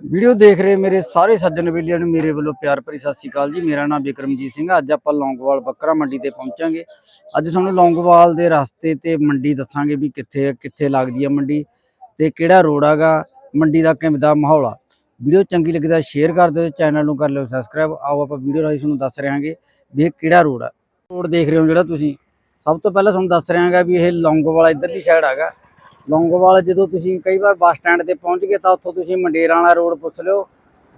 Video ਦੇਖ ਰਹੇ ਮੇਰੇ ਸਾਰੇ ਸੱਜਣ ਵੀਲੀਆਂ ਨੂੰ ਮੇਰੇ ਵੱਲੋਂ ਪਿਆਰ ਭਰੀ ਸਤਿ ਸ਼੍ਰੀ ਅਕਾਲ ਜੀ। ਮੇਰਾ ਨਾਮ ਵਿਕਰਮਜੀਤ ਸਿੰਘ ਅੱਜ ਆਪਾਂ ਲੌਂਗਵਾਲ ਬੱਕਰਾ ਮੰਡੀ ਤੇ ਪਹੁੰਚਾਂਗੇ। ਅੱਜ ਤੁਹਾਨੂੰ ਲੌਂਗਵਾਲ ਦੇ ਰਸਤੇ ਤੇ ਮੰਡੀ ਦੱਸਾਂਗੇ ਵੀ ਕਿੱਥੇ ਕਿੱਥੇ ਲੱਗਦੀ ਹੈ ਮੰਡੀ ਤੇ ਕਿਹੜਾ ਰੋਡ ਹੈਗਾ ਮੰਡੀ ਦਾ ਕਿਵੇਂ ਦਾ ਮਾਹੌਲ ਆ। ਵੀਡੀਓ ਚੰਗੀ ਲੱਗੀ ਤਾਂ ਸ਼ੇਅਰ ਕਰ ਦਿਓ, ਚੈਨਲ ਨੂੰ ਕਰ ਲਿਓ ਸਬਸਕ੍ਰਾਈਬ। ਆਓ ਆਪਾਂ ਵੀਡੀਓ ਰਾਹੀਂ ਤੁਹਾਨੂੰ ਦੱਸ ਰਹਾਂਗੇ ਵੀ ਇਹ ਕਿਹੜਾ ਰੋਡ ਆ। ਰੋਡ ਦੇਖ ਰਹੇ ਹੋ ਜਿਹੜਾ ਤੁਸੀਂ। ਸਭ ਤੋਂ ਪਹਿਲਾਂ ਤੁਹਾਨੂੰ ਦੱਸ ਰਹਾਂਗਾ ਵੀ ਇਹ ਲੌਂਗਵਾਲ ਇੱਧਰਲੀ ਸਾਈਡ ਹੈਗਾ ਲੌਂਗੋਵਾਲ ਜਦੋਂ ਤੁਸੀਂ ਕਈ ਵਾਰ ਬੱਸ ਸਟੈਂਡ ਤੇ ਪਹੁੰਚ ਗਏ ਤਾਂ ਉੱਥੋਂ ਤੁਸੀਂ ਮੰਡੇਰਾਂ ਵਾਲਾ ਰੋਡ ਪੁੱਛ ਲਿਓ।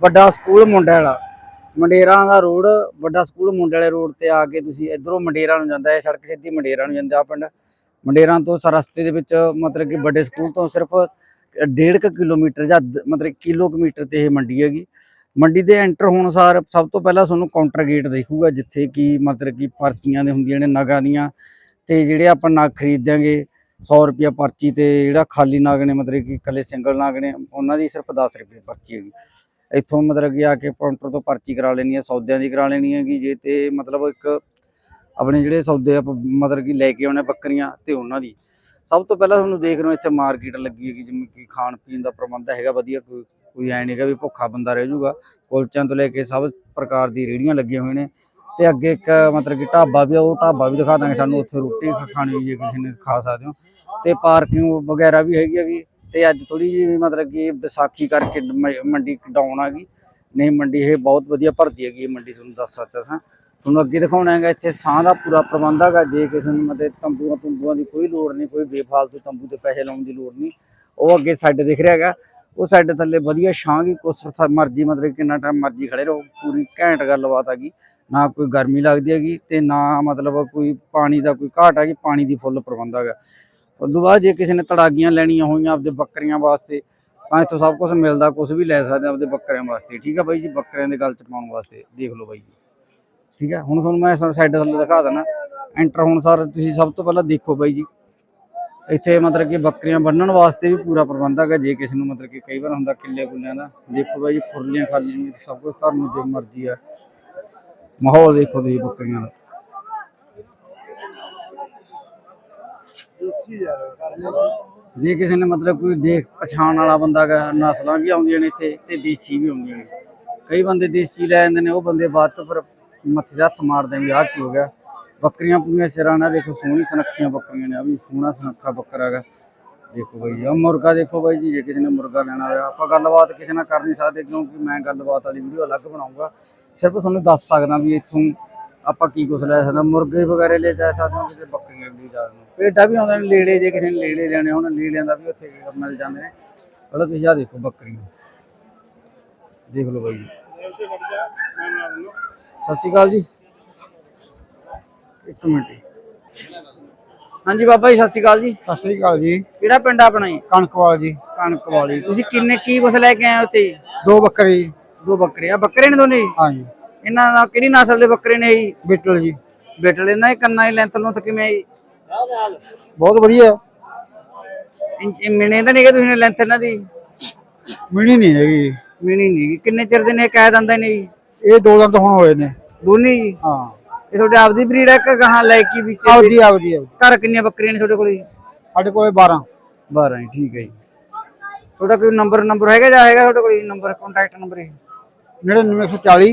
ਵੱਡਾ ਸਕੂਲ ਮੁੰਡੇ ਵਾਲਾ। ਮੰਡੇਰਾਂ ਦਾ ਰੋਡ, ਵੱਡਾ ਸਕੂਲ ਮੁੰਡੇ ਵਾਲੇ ਰੋਡ ਤੇ ਆ ਕੇ ਤੁਸੀਂ ਇਧਰੋਂ ਮੰਡੇਰਾਂ ਨੂੰ ਜਾਂਦਾ ਹੈ, ਸੜਕ ਸਿੱਧੀ ਮੰਡੇਰਾਂ ਨੂੰ ਜਾਂਦਾ ਪਿੰਡ। ਮੰਡੇਰਾਂ ਤੋਂ ਸਰਸਤੇ ਦੇ ਵਿੱਚ ਮਤਲਬ ਕਿ ਵੱਡੇ ਸਕੂਲ ਤੋਂ ਸਿਰਫ 1.5 ਕਿਲੋਮੀਟਰ ਜਾਂ ਅੱਧ- ਮਤਲਬ ਕਿਲੋਮੀਟਰ ਤੇ ਇਹ ਮੰਡੀ ਹੈਗੀ। ਮੰਡੀ ਦੇ ਐਂਟਰ ਹੋਣ ਸਾਰ ਸਭ ਤੋਂ ਪਹਿਲਾਂ ਤੁਹਾਨੂੰ ਕਾਊਂਟਰ ਗੇਟ ਦੇਖੂਗਾ, ਜਿੱਥੇ ਕਿ ਮਤਲਬ ਕਿ ਪਰਚੀਆਂ ਦੇ ਹੁੰਦੀਆਂ ਨੇ, ਨਗਾਂ ਦੀਆਂ। ਤੇ ਜਿਹੜੇ ਆਪਾਂ ਨਗ ਖਰੀਦਾਂਗੇ 100 ਰੁਪਿਆ ਪਰਚੀ ਤੇ ਜਿਹੜਾ ਖਾਲੀ ਨਾਗ ਨੇ, ਮਤਲਬ ਕਿ ਇਕੱਲੇ ਸਿੰਗਲ ਨਾਗ ਨੇ, ਉਹਨਾਂ ਦੀ ਸਿਰਫ 10 ਰੁਪਏ ਪਰਚੀ ਹੈਗੀ। ਇੱਥੋਂ ਮਤਲਬ ਕਿ ਆ ਕੇ ਕਾਊਂਟਰ ਤੋਂ ਪਰਚੀ ਕਰਾ ਲੈਣੀ ਹੈ ਸੌਦਿਆਂ ਦੀ ਕਰਾ ਲੈਣੀ ਹੈਗੀ, ਜੇ ਤੇ ਮਤਲਬ ਇੱਕ ਆਪਣੇ ਜਿਹੜੇ ਸੌਦੇ ਆਪਾਂ ਮਤਲਬ ਕਿ ਲੈ ਕੇ ਆਉਣੇ ਬੱਕਰੀਆਂ ਤੇ ਉਹਨਾਂ ਦੀ। ਸਭ ਤੋਂ ਪਹਿਲਾਂ ਤੁਹਾਨੂੰ ਦੇਖ ਰਹੇ ਹੋ, ਇੱਥੇ ਮਾਰਕੀਟ ਲੱਗੀ ਹੈਗੀ, ਜਿਵੇਂ ਕਿ ਖਾਣ ਪੀਣ ਦਾ ਪ੍ਰਬੰਧ ਹੈਗਾ, ਵਧੀਆ, ਕੋਈ ਕੋਈ ਐ ਨਹੀਂਗਾ ਵੀ ਭੁੱਖਾ ਬੰਦਾ ਰਹਿ ਜਾਊਗਾ। ਕੁਲਚਿਆਂ ਤੋਂ ਲੈ ਕੇ ਸਭ ਪ੍ਰਕਾਰ ਦੀ ਰੇਹੜੀਆਂ ਲੱਗੀਆਂ ਹੋਈਆਂ ਨੇ। ਤੇ ਅੱਗੇ ਇੱਕ ਮਤਲਬ ਕਿ ਢਾਬਾ ਵੀ ਆ, ਉਹ ਢਾਬਾ ਵੀ ਦਿਖਾ ਦਾਂਗੇ ਸਾਨੂੰ, ਉੱਥੇ ਰੋਟੀ ਖਾਣੀ ਜੇ ਕਿਸੇ ਨੇ ਖਾ ਸਕਦੇ ਹੋ। ਤੇ ਪਾਰਕਿੰਗ ਵਗੈਰਾ ਵੀ ਹੈਗੀ ਹੈਗੀ। ਤੇ ਅੱਜ ਥੋੜੀ ਜਿਹੀ ਮਤਲਬ ਕਿ ਵਿਸਾਖੀ ਕਰਕੇ ਮ- ਮੰਡੀ ਡਾਊਨ ਆ ਗਈ। ਨਹੀਂ, ਮੰਡੀ ਇਹ ਬਹੁਤ ਵਧੀਆ ਭਰਦੀ ਹੈਗੀ ਇਹ ਮੰਡੀ, ਤੁਹਾਨੂੰ ਦੱਸ ਸਕਦਾ ਸਾਂ ਤੁਹਾਨੂੰ ਅੱਗੇ ਦਿਖਾਉਣਾ ਹੈਗਾ, ਇੱਥੇ ਸਾਹ ਦਾ ਪੂਰਾ ਪ੍ਰਬੰਧ ਹੈਗਾ। ਜੇ ਕਿਸੇ ਨੂੰ ਮਤਲਬ ਤੰਬੂਆਂ ਤੁੰਬੂਆਂ ਦੀ ਕੋਈ ਲੋੜ ਨਹੀਂ, ਕੋਈ ਬੇਫਾਲਤੂ ਤੰਬੂ ਤੇ ਪੈਸੇ ਲਾਉਣ ਦੀ ਲੋੜ ਨਹੀਂ, ਉਹ ਅੱਗੇ ਸਾਈਡ ਦਿਖ ਰਿਹਾ ਹੈਗਾ। ਉਹ ਸਾਈਡ ਥੱਲੇ ਵਧੀਆ ਛਾਂ ਗੀ ਕੁਛ ਥ- ਮਰਜ਼ੀ ਮਤਲਬ ਕਿੰਨਾ ਟਾਈਮ ਮਰਜ਼ੀ ਖੜੇ ਰਹੋ, ਪੂਰੀ ਘੈਂਟ ਗੱਲਬਾਤ ਹੈਗੀ। ਨਾ ਕੋਈ ਗਰਮੀ ਲੱਗਦੀ ਹੈਗੀ ਤੇ ਨਾ ਮਤਲਬ ਕੋਈ ਪਾਣੀ ਦਾ ਕੋਈ ਘਾਟ ਹੈਗੀ, ਪਾਣੀ ਦੀ ਫੁੱਲ ਪ੍ਰਬੰਧ ਹੈਗਾ। ਉਸ ਤੋਂ ਬਾਅਦ ਜੇ ਕਿਸੇ ਨੇ ਤੜਾਗੀਆਂ ਲੈਣੀਆਂ ਹੋਈਆਂ ਆਪਦੇ ਬੱਕਰੀਆਂ ਵਾਸਤੇ, ਤਾਂ ਇੱਥੋਂ ਸਭ ਕੁਝ ਮਿਲਦਾ ਕੁਝ ਵੀ ਲੈ ਸਕਦੇ ਆਪਦੇ ਬੱਕਰਿਆਂ ਵਾਸਤੇ। ਠੀਕ ਆ ਬਾਈ ਜੀ, ਬੱਕਰਿਆਂ ਦੇ ਗਲ ਚ ਪਾਉਣ ਵਾਸਤੇ, ਦੇਖ ਲਓ ਬਾਈ ਜੀ। ਠੀਕ ਹੈ ਹੁਣ ਤੁਹਾਨੂੰ ਮੈਂ ਸਾਈਡ ਥੱਲੇ ਦਿਖਾ ਦਿੰਦਾ। ਐਂਟਰ ਹੋਣ ਸਾਰ ਤੁਸੀਂ ਸਭ ਤੋਂ ਪਹਿਲਾਂ ਦੇਖੋ ਬਾਈ ਜੀ। ਇੱਥੇ ਮਤਲਬ ਕਿ ਬੱਕਰੀਆਂ ਬੰਨਣ ਵਾਸਤੇ ਵੀ ਪੂਰਾ ਪ੍ਰਬੰਧ ਹੈਗਾ, ਜੇ ਕਿਸੇ ਨੂੰ ਮਤਲਬ ਕਿ ਕਈ ਵਾਰ ਹੁੰਦਾ ਕਿੱਲੇ ਕੁੱਲਿਆਂ ਦਾ। ਦੇਖੋ ਬਾਈ ਜੀ, ਖੁਰਲੀਆਂ ਖਾਲੀਆਂ ਸਭ ਕੁਝ ਤੁਹਾਨੂੰ ਜੋ ਮਰਜ਼ੀ ਆ। ਮਾਹੌਲ ਦੇਖੋ ਤੁਸੀਂ ਬੱਕਰੀਆਂ ਦਾ। ਜੇ ਕਿਸੇ ਨੇ ਮਤਲਬ ਕੋਈ ਦੇਖ ਪਛਾਣ ਵਾਲਾ ਬੰਦਾ ਗਾ, ਨਸਲਾਂ ਵੀ ਆਉਂਦੀਆਂ ਨੇ ਇੱਥੇ ਤੇ ਦੇਸੀ ਵੀ ਆਉਂਦੀਆਂ ਨੇ। ਕਈ ਬੰਦੇ ਦੇਸੀ ਲੈ ਜਾਂਦੇ ਨੇ, ਉਹ ਬੰਦੇ ਬਾਅਦ ਤੋਂ ਫਿਰ ਮੱਥੇ ਦਾ ਹੱਥ ਮਾਰਦੇ ਨੇ ਵੀ ਆਹ ਕੀ ਹੋ ਗਿਆ। ਬੱਕਰੀਆਂ ਪੂਰੀਆਂ ਸਿਰਾਣਾ ਦੇਖੋ, ਸੋਹਣੀ ਸੁਨੱਖੀਆਂ ਬੱਕਰੀਆਂ ਨੇ ਆ ਵੀ ਸੋਹਣਾ ਸੁਨੱਖਾ ਬੱਕਰਾ ਹੈਗਾ ਦੇਖੋ ਬਾਈ ਆ ਮੁਰਗਾ ਦੇਖੋ ਬਾਈ ਜੀ, ਜੇ ਕਿਸੇ ਨੇ ਮੁਰਗਾ ਲੈਣਾ ਹੋਇਆ, ਆਪਾਂ ਗੱਲਬਾਤ ਕਿਸੇ ਨਾਲ ਕਰ ਨਹੀਂ ਸਕਦੇ, ਕਿਉਂਕਿ ਮੈਂ ਗੱਲਬਾਤ ਵਾਲੀ ਵੀਡੀਓ ਅਲੱਗ ਬਣਾਉਂਗਾ। ਸਿਰਫ ਤੁਹਾਨੂੰ ਦੱਸ ਸਕਦਾ ਵੀ ਇੱਥੋਂ ਆਪਾਂ ਕੀ ਕੁਛ ਲੈ ਸਕਦੇ ਹਾਂ। ਮੁਰਗੇ ਵਗੈਰੇ ਲੈ ਜਾ ਸਕਦੇ ਹਾਂ ਕਿਤੇ ਬੱਕਰੀਆਂ ਵੀ ਜਾ ਸਕਦੇ ਹਾਂ। ਭੇਡਾਂ ਵੀ ਆਉਂਦੇ ਨੇ ਲੇੜੇ ਜੇ ਕਿਸੇ ਨੇ ਲੇੜੇ ਲੈਣੇ ਹੋਣ ਲੇੜਿਆਂ ਦਾ ਵੀ ਉੱਥੇ ਮਿਲ ਜਾਂਦੇ ਨੇ। ਪਹਿਲਾਂ ਤੁਸੀਂ ਆ ਦੇਖੋ ਬੱਕਰੀਆਂ ਦੇਖ ਲਓ ਬਾਈ ਜੀ। ਸਤਿ ਸ਼੍ਰੀ ਅਕਾਲ ਜੀ। ਇੱਕ ਮਿੰਟ ਜੀ। ਹਾਂਜੀ ਬਾਬਾ ਜੀ ਸਤਿ ਸ਼੍ਰੀ ਅਕਾਲ ਜੀ। ਸਤਿ ਸ੍ਰੀ ਅਕਾਲ ਜੀ। ਕਿਹੜਾ ਪਿੰਡ ਆ ਆਪਣਾ ਜੀ? ਕਣਕਵਾਲ ਜੀ। ਕਣਕ ਵਾਲੀ ਤੁਸੀਂ ਕਿੰਨੇ ਕੀ ਕੁਛ ਲੈ ਕੇ ਆਏ ਉੱਥੇ ਦੋ ਬੱਕਰੀ ਦੋ ਬੱਕਰੇ। ਆ ਬੱਕਰੇ ਨੇ ਦੋਨੇ ਜੀ? ਹਾਂਜੀ। ਇਹਨਾਂ ਦਾ ਕਿਹੜੀ ਨਸਲ ਦੇ ਬੱਕਰੇ ਨੇ ਜੀ? ਬਿੱਟਲ ਜੀ। ਬਿੱਟਲ ਇਹਨਾਂ ਦੇ ਕੰਨਾਂ ਦੀ ਲੈਂਥ ਨੂੰ ਕਿਵੇਂ ਹੈ ਬਹੁਤ ਵਧੀਆ। ਇਹ ਮਿਣੇ ਤਾਂ ਨਹੀਂ ਕਿ ਤੁਸੀਂ ਨੇ ਲੈਂਥ ਇਹਨਾਂ ਦੀ? ਮਿਣੀ ਨਹੀਂ ਹੈਗੀ। ਮਿਣੀ ਨਹੀਂ ਕਿੰਨੇ ਚਿਰ ਦੇ ਨੇ ਕਹਿ ਦਿੰਦੇ ਨੇ ਜੀ? ਇਹ ਦੋ ਦੰਦ ਹੁਣ ਹੋਏ ਨੇ। ਦੋਨੇ ਜੀ? ਹਾਂ। ਇਹ ਤੁਹਾਡੇ ਆਪਦੀ ਬਰੀਡ ਹੈ ਕਿ ਗਾਹਾਂ ਲੈ ਕੇ ਵਿੱਚ? ਆਪਦੀ ਆਪਦੀ ਆਪਦੀ। ਘਰ ਕਿੰਨੀਆਂ ਬੱਕਰੀਆਂ ਨੇ ਤੁਹਾਡੇ ਕੋਲ ਸਾਡੇ ਕੋਲੇ 12 12 ਜੀ ਠੀਕ ਹੈ ਜੀ। ਤੁਹਾਡਾ ਕੋਈ ਨੰਬਰ ਨੰਬਰ ਹੈਗਾ ਜਾਂ ਹੈਗਾ ਤੁਹਾਡੇ ਕੋਲ ਨੰਬਰ ਕੰਟੈਕਟ ਨੰਬਰ 99140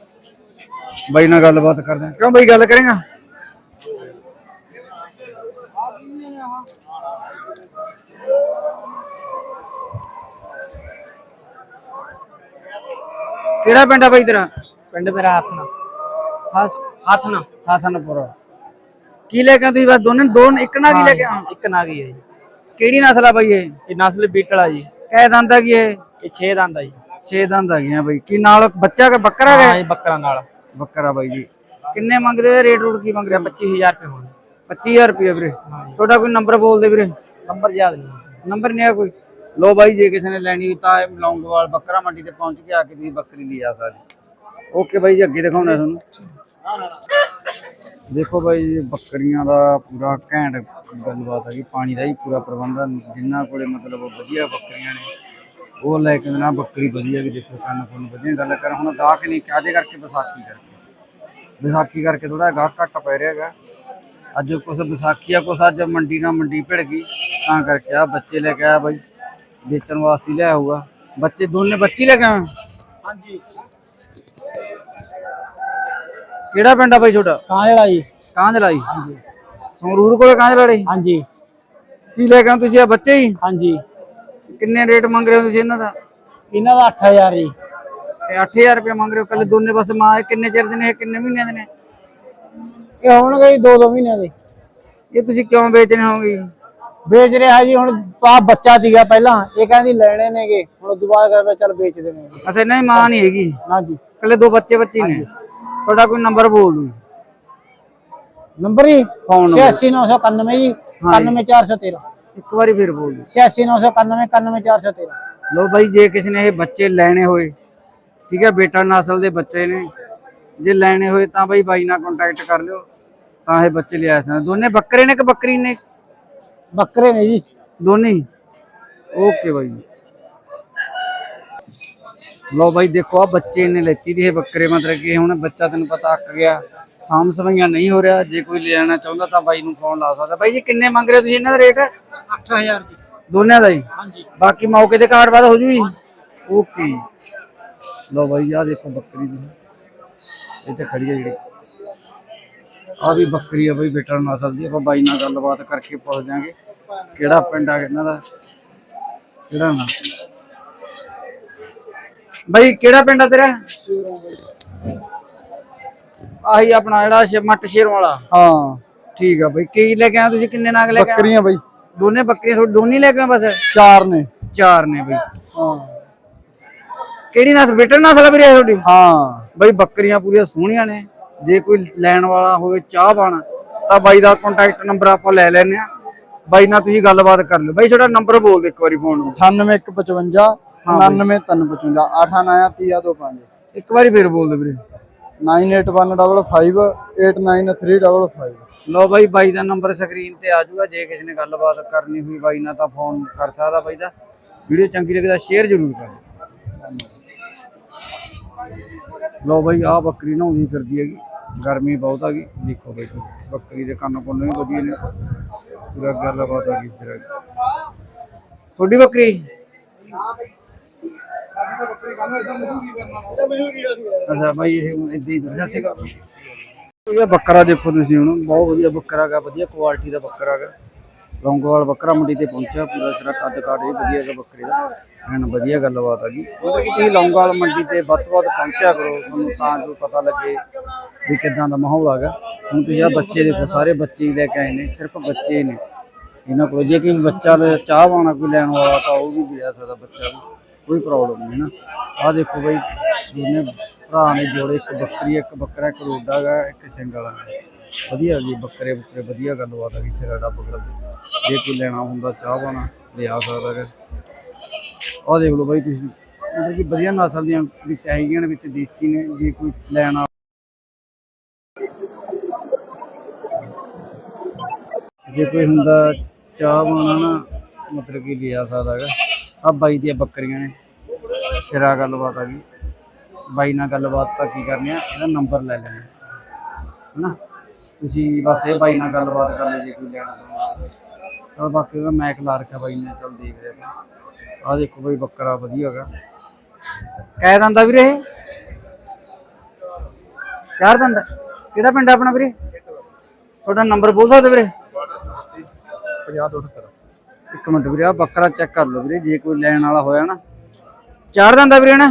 ਬਾਈ ਨਾਲ ਗੱਲਬਾਤ ਕਰਦੇ ਹਾਂ। ਕਿਉਂ ਬਾਈ ਗੱਲ ਕਰੇਗਾ? ਕਿਹੜਾ ਪਿੰਡ ਆ ਬਾਈ ਤੇਰਾ? ਪਿੰਡ ਮੇਰਾ ਹੱਥ ਨਾ ਹੱਥ ਹੱਥ ਨਾ ਹਾਥਨਪੁਰ। ਕੀ ਲੈ ਕੇ ਆਏ ਤੁਸੀਂ ਬਸ ਦੋਨੇ ਦੋ ਇੱਕ ਨਾ ਕੀ ਲੈ ਕੇ ਆਏ ਇੱਕ ਨਾਗੀ ਹੈ ਜੀ। ਕਿਹੜੀ ਨਸਲ ਆ ਬਾਈ ਇਹ? ਇਹ ਨਸਲ ਬੀਟਲਾ ਜੀ। ਕਹਿ ਦੰਦ ਆ ਕੀ ਇਹ? ਇਹ 6 ਦੰਦ ਆ ਜੀ। ਛੇ ਦੰਦ ਆ ਗਈਆਂ ਬਾਈ। ਕੀ ਨਾਲ ਬੱਚਾ ਕਿ ਬੱਕਰਾ ਹਾਂ ਹੈ? ਜੀ ਬੱਕਰਾ ਨਾਲ। ਬੱਕਰਾ ਬਾਈ ਜੀ। ਕਿੰਨੇ ਮੰਗਦੇ ਹੋ? ਰੇਟ ਰੂਟ ਕੀ ਮੰਗਦੇ 25000 ਰੁਪਏ ਹੋਣ 25000 ਰੁਪਏ ਵੀਰੇ। ਤੁਹਾਡਾ ਕੋਈ ਨੰਬਰ ਬੋਲ ਦੇ ਵੀਰੇ? ਨੰਬਰ ਯਾਦ ਨਹੀਂ ਨੰਬਰ ਨਹੀਂ ਆ ਕੋਈ? ਲੋ ਬਾਈ ਜੇ ਕਿਸੇ ਨੇ ਲੈਣੀ ਤਾਂ ਇਹ ਲੌਂਗੋਵਾਲ ਬੱਕਰਾ ਮੰਡੀ ਤੇ ਪਹੁੰਚ ਕੇ ਆ ਕੇ ਤੁਸੀਂ ਬੱਕਰੀ ਲਈ ਜਾ ਸਕਦੇ। ਓਕੇ ਬਾਈ ਜੀ ਅੱਗੇ ਦਿਖਾਉਣਾ ਤੁਹਾਨੂੰ। ਦੇਖੋ ਬਾਈ ਜੀ ਬੱਕਰੀਆਂ ਦਾ ਪੂਰਾ ਘੈਂਟ ਗੱਲਬਾਤ ਹੈ ਜੀ। ਪਾਣੀ ਦਾ ਹੀ ਪੂਰਾ ਪ੍ਰਬੰਧ ਆ। ਜਿਨ੍ਹਾਂ ਕੋਲੇ ਮਤਲਬ ਵਧੀਆ ਬੱਕਰੀਆਂ ਨੇ ਉਹ ਲੈ ਕੇ ਨਾ ਬੱਕਰੀ ਵਧੀਆ ਕਿ ਦੇਖੋ ਕੰਨ ਕੋਲ ਵਧੀਆ। ਗੱਲ ਕਰ ਹੁਣ ਗਾਹਕ ਨਹੀਂ ਕਾਦੇ ਕਰਕੇ ਵਿਸਾਖੀ ਕਰਕੇ? ਵਿਸਾਖੀ ਕਰਕੇ ਥੋੜਾ ਗਾਹਕ ਘੱਟ ਪੈ ਰਿਹਾ ਹੈਗਾ। ਅੱਜ ਕੁਛ ਵਿਸਾਖੀ ਆ ਕੁਛ ਅੱਜ ਮੰਡੀ ਨਾਲ ਮੰਡੀ ਭਿੜ ਗਈ ਤਾਂ ਕਰਕੇ ਆ ਬੱਚੇ ਲੈ ਕੇ ਆਇਆ ਬਾਈ ਵੇਚਣ ਵਾਸਤੇ ਲਿਆ ਹੋਊਗਾ। ਬੱਚੇ ਦੋਨੇ ਬੱਚੇ ਲੈ ਕੇ ਆਏ ਹਾਂਜੀ। ਕਿਹੜਾ ਪਿੰਡ ਆ ਬਾਈ ਛੋਟਾ ਕਾਂ ਜਿਹੜਾ ਜੀ। ਕਾਂਝ ਲਾਈ ਸੰਗਰੂਰ ਕੋਲੇ ਕਾਂਝ ਲਾੜੀ ਹਾਂਜੀ। ਕੀ ਲੈ ਕੇ ਆਏ ਤੁਸੀਂ ਆ ਬੱਚੇ ਹੀ? ਹਾਂਜੀ। ਕਿੰਨੇ ਰੇਟ ਮੰਗ ਰਹੇ ਹੋ ਤੁਸੀਂ ਇਹਨਾਂ ਦਾ? ਇਹਨਾਂ ਦਾ 8000 ਜੀ। ਇਹ 8000 ਰੁਪਏ ਮੰਗ ਰਹੇ ਹੋ ਕੱਲੇ ਦੋਨੇ ਬਸ ਮਾਂ ਇਹ ਕਿੰਨੇ ਚਿਰ ਦੇ ਨੇ ਇਹ ਕਿੰਨੇ ਮਹੀਨਿਆਂ ਦੇ ਨੇ? ਇਹ ਹੋਣਗੇ ਜੀ 2-2 ਮਹੀਨਿਆਂ ਦੇ। ਇਹ ਤੁਸੀਂ ਕਿਉਂ ਵੇਚਣੇ ਹੋਗੇ? ਵੇਚ ਰਿਹਾ ਜੀ ਹੁਣ ਆ ਬੱਚਾ ਦੀਗਾ ਪਹਿਲਾਂ ਇਹ ਕਹਿੰਦੀ ਲੈਣੇ ਨੇਗੇ ਹੁਣ ਦੁਬਾਰਾ ਕਹਿੰਦਾ ਚੱਲ ਵੇਚ ਦੇਣੇ ਅਸੇ ਨਹੀਂ ਮਾਂ ਨਹੀਂ ਹੈਗੀ। ਨਾ ਜੀ ਕੱਲੇ ਦੋ ਬੱਚੇ ਬੱਚੇ ਨੇ। ਤੁਹਾਡਾ ਕੋਈ ਨੰਬਰ ਬੋਲ ਦਿਓ ਨੰਬਰ ਜੀ? Phone number. 86991 ਜੀ 91413 ਇੱਕ ਵਾਰੀ ਫਿਰ ਬੋਲ ਦਿਓ। 86991 91413 ਲੋ ਬਾਈ ਜੇ ਕਿਸੇ ਨੇ ਇਹ ਬੱਚੇ ਲੈਣੇ ਹੋਏ ਠੀਕ ਹੈ ਬੇਟਾ ਨਸਲ ਦੇ ਬੱਚੇ ਨੇ ਜੇ ਲੈਣੇ ਹੋਏ ਤਾਂ ਬਾਈ ਬਾਈ ਨਾਲ ਕੰਟੈਕਟ ਕਰ ਲਿਓ ਤਾਂ ਇਹ ਬੱਚੇ ਲਿਆ ਸਕਦੇ ਦੋਨੇ ਬੱਕਰੇ ਨੇ ਕਿ ਬੱਕਰੀ ਨੇ? ਬੱਕਰੇ ਨੇ ਜੀ। ਦੋਨੇ ਓਕੇ ਬਾਈ। ਲੋ ਬਾਈ ਦੇਖੋ ਆ ਬੱਚੇ ਨੇ ਲੈਤੀ ਦੀ ਇਹ ਬੱਕਰੇ ਮਤਲਬ ਕਿ ਹੁਣ ਬੱਚਾ ਤੈਨੂੰ ਪਤਾ ਅੱਕ ਗਿਆ ਸਾਮ ਸਵਈਆਂ ਨਹੀਂ ਹੋ ਰਿਹਾ ਜੇ ਕੋਈ ਲੈਣਾ ਚਾਹੁੰਦਾ ਤਾਂ ਬਾਈ ਨੂੰ ਫੋਨ ਲਾ ਸਕਦਾ। ਬਾਈ ਜੀ ਕਿੰਨੇ ਮੰਗ ਰਹੇ ਤੁਸੀਂ ਇਹਨਾਂ ਦਾ ਰੇਟ? 8000 ਜੀ ਦੋਨਿਆਂ ਦਾ ਹੀ? ਹਾਂਜੀ। ਬਾਕੀ ਮੌਕੇ ਤੇ ਕਾਰਡ ਬਾਅਦ ਹੋ ਜੂ ਜੀ? ਓਕੇ। ਲੋ ਬਾਈ ਆ ਦੇਖੋ ਬੱਕਰੀ ਦੀ। ਇਹ ਤੇ ਖੜੀ ਹੈ ਜਿਹੜੀ। ਆ ਵੀ ਬੱਕਰੀ ਆ ਬਾਈ ਬੇਟਾ ਨਸਲ ਦੀ। ਆਪਾਂ ਬਾਈ ਨਾਲ ਗੱਲਬਾਤ ਕਰਕੇ ਪੁੱਛ ਦਿਆਂਗੇ ਕਿਹੜਾ ਪਿੰਡ ਆ ਇਹਨਾਂ ਦਾ। ਕਿਹੜਾ ਨਾ? ਬਾਈ ਕਿਹੜਾ ਪਿੰਡ ਆ ਤੇਰਾ? ਆਹੀ ਆਪਣਾ ਜਿਹੜਾ ਸ਼ੇ- ਮੱਟ ਸ਼ੇਰ ਵਾਲਾ। ਹਾਂ ਠੀਕ ਆ ਬਾਈ। ਕੀ ਲੈ ਕੇ ਆਏ ਤੁਸੀਂ? ਕਿੰਨੇ ਨਾਗ ਲੈ ਕੇ ਆਏ ਬੱਕਰੀਆਂ ਬਈ। ਦੋਨੇ ਬੱਕਰੀਆਂ ਤੁਹਾਡੇ ਦੋਨੇ ਲੈ ਕੇ ਆਏ ਬਸ? ਚਾਰ ਨੇ। ਚਾਰ ਨੇ ਬਈ। ਹਾਂ। ਕਿਹੜੀ ਨਸਲ ਬੇਟਰ ਨਸਲ ਆ ਵੀਰੇ ਤੁਹਾਡੀ? ਹਾਂ। ਬਈ ਬੱਕਰੀਆਂ ਪੂਰੀਆਂ ਸੋਹਣੀਆਂ ਨੇ। ਜੇ ਕੋਈ ਲੈਣ ਵਾਲਾ ਹੋਵੇ ਚਾਹ ਪਾਣਾ ਤਾਂ ਬਾਈ ਦਾ ਕੰਟੈਕਟ ਨੰਬਰ ਆਪਾਂ ਲੈ ਲੈਨੇ ਆ ਬਾਈ ਨਾਲ ਤੁਸੀਂ ਗੱਲਬਾਤ ਕਰ ਲਿਓ। ਬਾਈ ਤੁਹਾਡਾ ਨੰਬਰ ਬੋਲ ਦਿਓ ਇੱਕ ਵਾਰੀ ਫੋਨ ਨੂੰ। 98155 99355 89325 ਇੱਕ ਵਾਰੀ ਫੇਰ ਬੋਲ ਦਿਓ ਵੀਰੇ 9815 89355 ਬਾਈ ਬਾਈ ਦਾ ਨੰਬਰ ਸਕਰੀਨ ਤੇ ਆ ਜਾਊਗਾ, ਜੇ ਕਿਸੇ ਨੇ ਗੱਲਬਾਤ ਕਰਨੀ ਹੋਈ ਬਾਈ ਨਾਲ ਤਾਂ ਫੋਨ ਕਰ ਸਕਦਾ ਬਾਈ ਦਾ। ਵੀਡੀਓ ਚੰਗੀ ਲੱਗੇ ਤਾਂ ਸ਼ੇਅਰ ਜ਼ਰੂਰ ਕਰੋ। ਲਓ ਬਾਈ ਆ ਬੱਕਰੀ ਨਹਾਉਂਦੀ ਫਿਰਦੀ ਹੈਗੀ, ਗਰਮੀ ਬਹੁਤ ਆ ਗਈ ਦੇਖੋ ਬਾਈ, ਬੱਕਰੀ ਦੇ ਕੰਨ ਪੁੰਨ ਵੀ ਵਧੀਆ ਨੇ। ਪੂਰਾ ਗੱਲਬਾਤ ਆ ਗਈ ਸਿਰ ਤੁਹਾਡੀ ਬੱਕਰੀ? ਅੱਛਾ ਬਾਈ, ਇਹ ਇਦਾਂ ਹੀ ਦੱਸਿਆ ਸੀਗਾ। ਇਹ ਬੱਕਰਾ ਦੇਖੋ ਤੁਸੀਂ ਹੁਣ, ਬਹੁਤ ਵਧੀਆ ਬੱਕਰਾ ਹੈਗਾ, ਵਧੀਆ ਕੁਆਲਿਟੀ ਦਾ ਬੱਕਰਾ ਹੈਗਾ। ਲੌਂਗੋਵਾਲ ਬੱਕਰਾ ਮੰਡੀ ਤੇ ਪਹੁੰਚਿਆ, ਪੂਰਾ ਸਿਰਾ ਕੱਦ ਕਾਠ, ਇਹ ਵਧੀਆ ਹੈਗਾ ਬੱਕਰੇ ਦਾ। ਐਨ ਵਧੀਆ ਗੱਲਬਾਤ ਆ ਗਈ ਮਤਲਬ ਕਿ ਤੁਸੀਂ ਲੌਂਗੋਵਾਲ ਮੰਡੀ ਤੇ ਵੱਧ ਤੋਂ ਵੱਧ ਪਹੁੰਚਿਆ ਕਰੋ, ਤੁਹਾਨੂੰ ਤਾਂ ਜੋ ਪਤਾ ਲੱਗੇ ਵੀ ਕਿਦਾਂ ਦਾ ਮਾਹੌਲ ਹੈਗਾ। ਹੁਣ ਤੁਸੀਂ ਆ ਬੱਚੇ ਦੇਖੋ, ਸਾਰੇ ਬੱਚੇ ਹੀ ਲੈ ਕੇ ਆਏ ਨੇ, ਸਿਰਫ ਬੱਚੇ ਹੀ ਨੇ। ਇਹਨਾਂ ਕੋਲ ਜੇ ਕੋਈ ਬੱਚਾ ਚਾਹ ਵਾਣਾ ਕੋਈ ਲੈਣ ਵਾਲਾ ਤਾਂ ਉਹ ਵੀ ਲਿਆ ਸਕਦਾ ਬੱਚਾ ਵੀ, ਕੋਈ ਪ੍ਰੋਬਲਮ ਨਹੀਂ ਨਾ। ਆਹ ਦੇਖੋ ਬਈ, ਦੋਨੇ ਭਰਾ ਨੇ ਜੋੜੇ, ਇੱਕ ਬੱਕਰੀ, ਇੱਕ ਬੱਕਰਾ, ਇੱਕ ਰੋਡਾ ਗਾ ਇੱਕ ਸਿੰਘ ਵਾਲਾ ਵਧੀਆ ਜੀ, ਬੱਕਰੇ ਬੱਕਰੇ ਵਧੀਆ ਗੱਲਬਾਤ ਹੈਗੀ ਸਿਰਾ ਡੱਬ ਕਰਦੇ ਜੇ ਕੋਈ ਲੈਣਾ ਹੁੰਦਾ ਚਾਹ ਪਾਣਾ, ਲਿਆ ਸਕਦਾ ਹੈਗਾ। ਆਹ ਦੇਖ ਲਓ ਬਾਈ ਤੁਸੀਂ, ਮਤਲਬ ਕਿ ਵਧੀਆ ਨਸਲ ਦੀਆਂ ਵਿੱਚ ਹੈਗੀਆਂ ਨੇ, ਵਿੱਚ ਦੇਸੀ ਨੇ, ਜੇ ਕੋਈ ਲੈਣਾ ਜੇ ਕੋਈ ਹੁੰਦਾ ਚਾਹ ਪਾਉਣਾ ਨਾ, ਮਤਲਬ ਕਿ ਲਿਆ ਸਕਦਾ ਹੈਗਾ। ਆ ਬਾਈ ਦੀਆਂ ਬੱਕਰੀਆਂ ਨੇ, ਸਿਰਾ ਗੱਲਬਾਤ ਆ ਗਈ ਬਾਈ ਨਾਲ ਗੱਲਬਾਤ ਤਾਂ ਕੀ ਕਰਨੀ ਆ ਇਹਦਾ ਨੰਬਰ ਲੈ ਲੈਣਾ। ਹਨਾ? ਤੁਸੀਂ ਬਸ ਇਹ ਬਾਈ ਨਾਲ ਗੱਲਬਾਤ ਕਰ ਲਿਓ ਜੇ ਕੋਈ ਲੈਣਾ ਚਲ ਬਾਕੀ ਉਹਦਾ ਮੈਕ ਲਾ ਰੱਖਿਆ ਬਾਈ ਨੇ ਚਲ ਦੇਖਦੇ ਆਪਾਂ ਆ ਦੇਖੋ ਬਾਈ ਬੱਕਰਾ ਵਧੀਆ ਹੈਗਾ। ਕਹਿ ਦੰਦਾ ਵੀਰੇ ਇਹ? ਚਾਰ ਦੰਦਾ। ਕਿਹੜਾ ਪਿੰਡ ਆਪਣਾ ਵੀਰੇ? ਤੁਹਾਡਾ ਨੰਬਰ ਬੋਲ ਸਕਦੇ ਵੀਰੇ? 50 ਇੱਕ ਮਿੰਟ ਵੀਰੇ ਆ ਬੱਕਰਾ ਚੈੱਕ ਕਰ ਲਓ ਵੀਰੇ ਜੇ ਕੋਈ ਲੈਣ ਵਾਲਾ ਹੋਇਆ ਨਾ। ਚਾਰ ਦੰਦਾ ਵੀਰੇ ਨਾ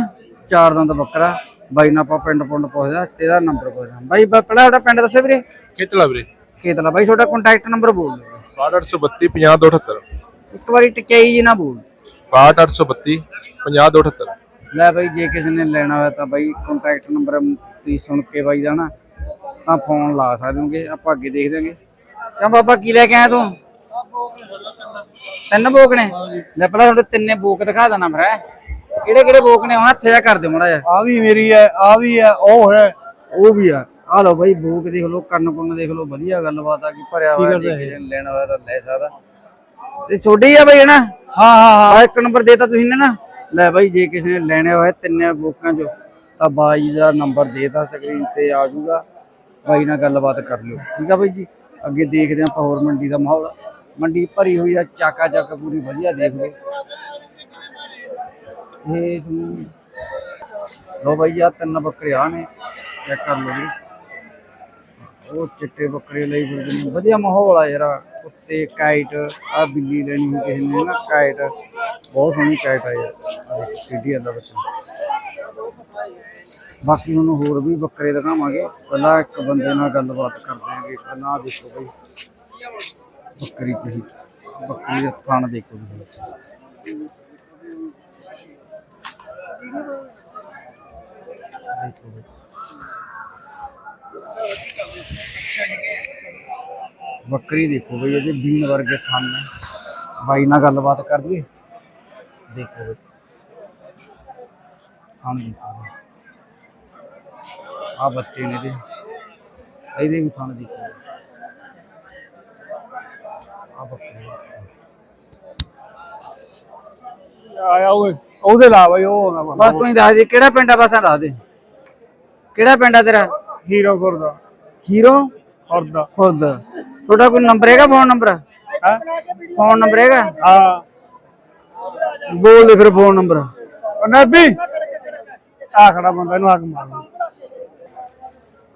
ਚਾਰ ਦੰਦ ਬੱਕਰਾ ਬਾਈ ਨਾਲ ਆਪਾਂ ਪਿੰਡ ਪੁੰਡ ਪੁੱਛਦਾ ਤੇਰਾ ਨੰਬਰ ਪੁੱਛਦਾ ਬਾਈ ਬ- ਪਹਿਲਾਂ ਤੁਹਾਡਾ ਪਿੰਡ ਦੱਸੋ ਵੀਰੇ। ਕਿਤਲਾ ਵੀਰੇ। ਖੇਤਲਾ ਬਾਈ ਤੁਹਾਡਾ ਕੰਟੈਕਟ ਨੰਬਰ ਬੋਲ ਦਿਓ। 6832 50278 ਇੱਕ ਵਾਰੀ ਟਕਿਆਈ ਜੀ ਨਾ ਬੋਲ। 6832 50278 ਲੈ ਬਾਈ ਜੇ ਕਿਸੇ ਨੇ ਲੈਣਾ ਹੋਇਆ ਤਾਂ ਬਾਈ ਕੰਟੈਕਟ ਨੰਬਰ ਤੁਸੀਂ ਸੁਣ ਕੇ ਬਾਈ ਦਾ ਨਾ ਤਾਂ ਫੋਨ ਲਾ ਸਕਦੇ ਹੋਗੇ ਆਪਾਂ ਅੱਗੇ ਦੇਖ ਦਾਂਗੇ ਕਿਉਂ ਬਾਬਾ ਕੀ ਲੈ ਕੇ ਆਇਆ ਤੂੰ? ਤਿੰਨ ਬੋਕ ਨੇ। ਲੈ ਪਹਿਲਾਂ ਤੁਹਾਡੇ ਤਿੰਨੇ ਬੋਕ ਦਿਖਾ ਦੇਣਾ ਫਿਰ ਕਿਹੜੇ ਕਿਹੜੇ ਬੋਕ ਨੇ? ਹੱਥ ਜਾ ਕਰ ਦਿਓ ਮੜਾ ਜਾ ਆ ਵੀ ਮੇਰੀ ਹੈ ਆ ਵੀ ਹੈ ਉਹ ਹੈ। ਉਹ ਵੀ ਆ। ਆ ਲਓ ਬਾਈ ਬੋਕ ਦੇਖ ਲਓ ਕੰਨ ਕੁੰਨ ਦੇਖ ਲਓ ਵਧੀਆ ਗੱਲਬਾਤ ਆ ਕਿ ਭਰਿਆ ਹੋਇਆ ਜੇ ਕਿਸੇ ਨੇ ਲੈਣਾ ਹੋਇਆ ਤਾਂ ਲੈ ਸਕਦਾ। ਤੇ ਛੋਟੀ ਆ ਬਾਈ ਹਨਾ? ਹਾਂ ਹਾਂ ਹਾਂ। ਆ ਇੱਕ ਨੰਬਰ ਦੇਤਾ ਤੁਸੀਂ ਨੇ ਨਾ। ਲੈ ਬਾਈ ਜੇ ਕਿਸੇ ਨੇ ਲੈਣੇ ਹੋਏ ਤਿੰਨੇ ਬੋਕਾਂ ਚੋਂ ਤਾਂ ਬਾਈ ਦਾ ਨੰਬਰ ਦੇਤਾ ਸਕਰੀਨ ਤੇ ਆ ਜਾਊਗਾ। ਬਾਈ ਨਾਲ ਗੱਲਬਾਤ ਕਰ ਲਿਓ। ਠੀਕ ਆ ਬਾਈ ਜੀ? ਅੱਗੇ ਦੇਖਦੇ ਆਪਾਂ ਹੋਰ ਮੰਡੀ ਦਾ ਮਾਹੌਲ। ਮੰਡੀ ਭਰੀ ਹੋਈ ਆ ਚਾਕਾ ਚੱਕ ਪੂਰੀ ਵਧੀਆ ਦੇਖ ਲਓ। ਇਹ ਤੁਹਾਨੂੰ ਲੋ ਬਾਈ ਆ ਤਿੰਨ ਬੱਕਰੇ ਆ ਨੇ ਚੈੱਕ ਕਰ ਲਓ ਜੀ। ਉਹ ਚਿੱਟੇ ਬੱਕਰੇ ਲਈ ਫਿਰਦੇ ਨੇ ਵਧੀਆ ਮਾਹੌਲ ਆ ਯਾਰ, ਕੁੱਤੇ ਕਾਈਟ ਆ ਬਿੱਲੀ ਲੈਣੀ ਹੋਈ ਕਿਸੇ ਨੇ ਨਾ ਕਾਈਟ ਬਹੁਤ ਸੋਹਣੀ ਕਾਈਟ ਆ ਯਾਰ ਕਿੱਡੀ ਦਾ ਬੱਚਾ। ਬਾਕੀ ਹੁਣ ਹੋਰ ਵੀ ਬੱਕਰੇ ਦਿਖਾਵਾਂਗੇ, ਪਹਿਲਾਂ ਇੱਕ ਬੰਦੇ ਨਾਲ ਗੱਲਬਾਤ ਕਰਦੇ ਆਂਗੇ ਪਹਿਲਾਂ ਦੇਖੋ ਬਈ। ਬੱਕਰੀ ਤੁਸੀਂ, ਬੱਕਰੀ ਦਾ ਥਣ ਦੇਖੋ ਤੁਸੀਂ ਦੇਖੋ ਬਈ ਬੱਕਰੀ ਦੇਖੋ ਬਈ ਇਹਦੇ ਬੀਨ ਵਰਗੇ ਥਣ ਨੇ ਬਾਈ ਨਾਲ ਗੱਲਬਾਤ ਕਰ ਲਈਏ ਦੇਖੋ ਬਈ। ਥਣ ਦੇਖੋ ਆ ਬੱਚੇ ਨੇ ਇਹਦੇ। ਇਹਦੇ ਵੀ ਥਣ ਦੇਖੋ। ਆ ਬੱਕਰੀ। ਆਇਆ ਓਏ ਉਹਦੇ ਲਾ ਬਈ ਉਹ ਨਾ ਬਸ ਤੂੰ ਹੀ ਦੱਸ ਦੇ ਕਿਹੜਾ ਪਿੰਡ ਆ? ਬਸ ਦੱਸ ਦੇ। ਕਿਹੜਾ ਪਿੰਡ ਆ ਤੇਰਾ? ਹੀਰੋ ਗੁਰਦਾ ਹੀਰੋ? ਗੁਰਦਾ ਖੁਰਦ। ਤੁਹਾਡਾ ਕੋਈ ਨੰਬਰ ਹੈਗਾ ਫੋਨ ਨੰਬਰ ਫੋਨ ਨੰਬਰ ਹੈਗਾ? ਹਾਂ। ਬੋਲ ਦੇ ਫਿਰ ਫੋਨ ਨੰਬਰ ਨਬੀ ਆ ਖੜਾ ਬੰਦਾ ਇਹਨੂੰ ਆਗ ਮਾਰ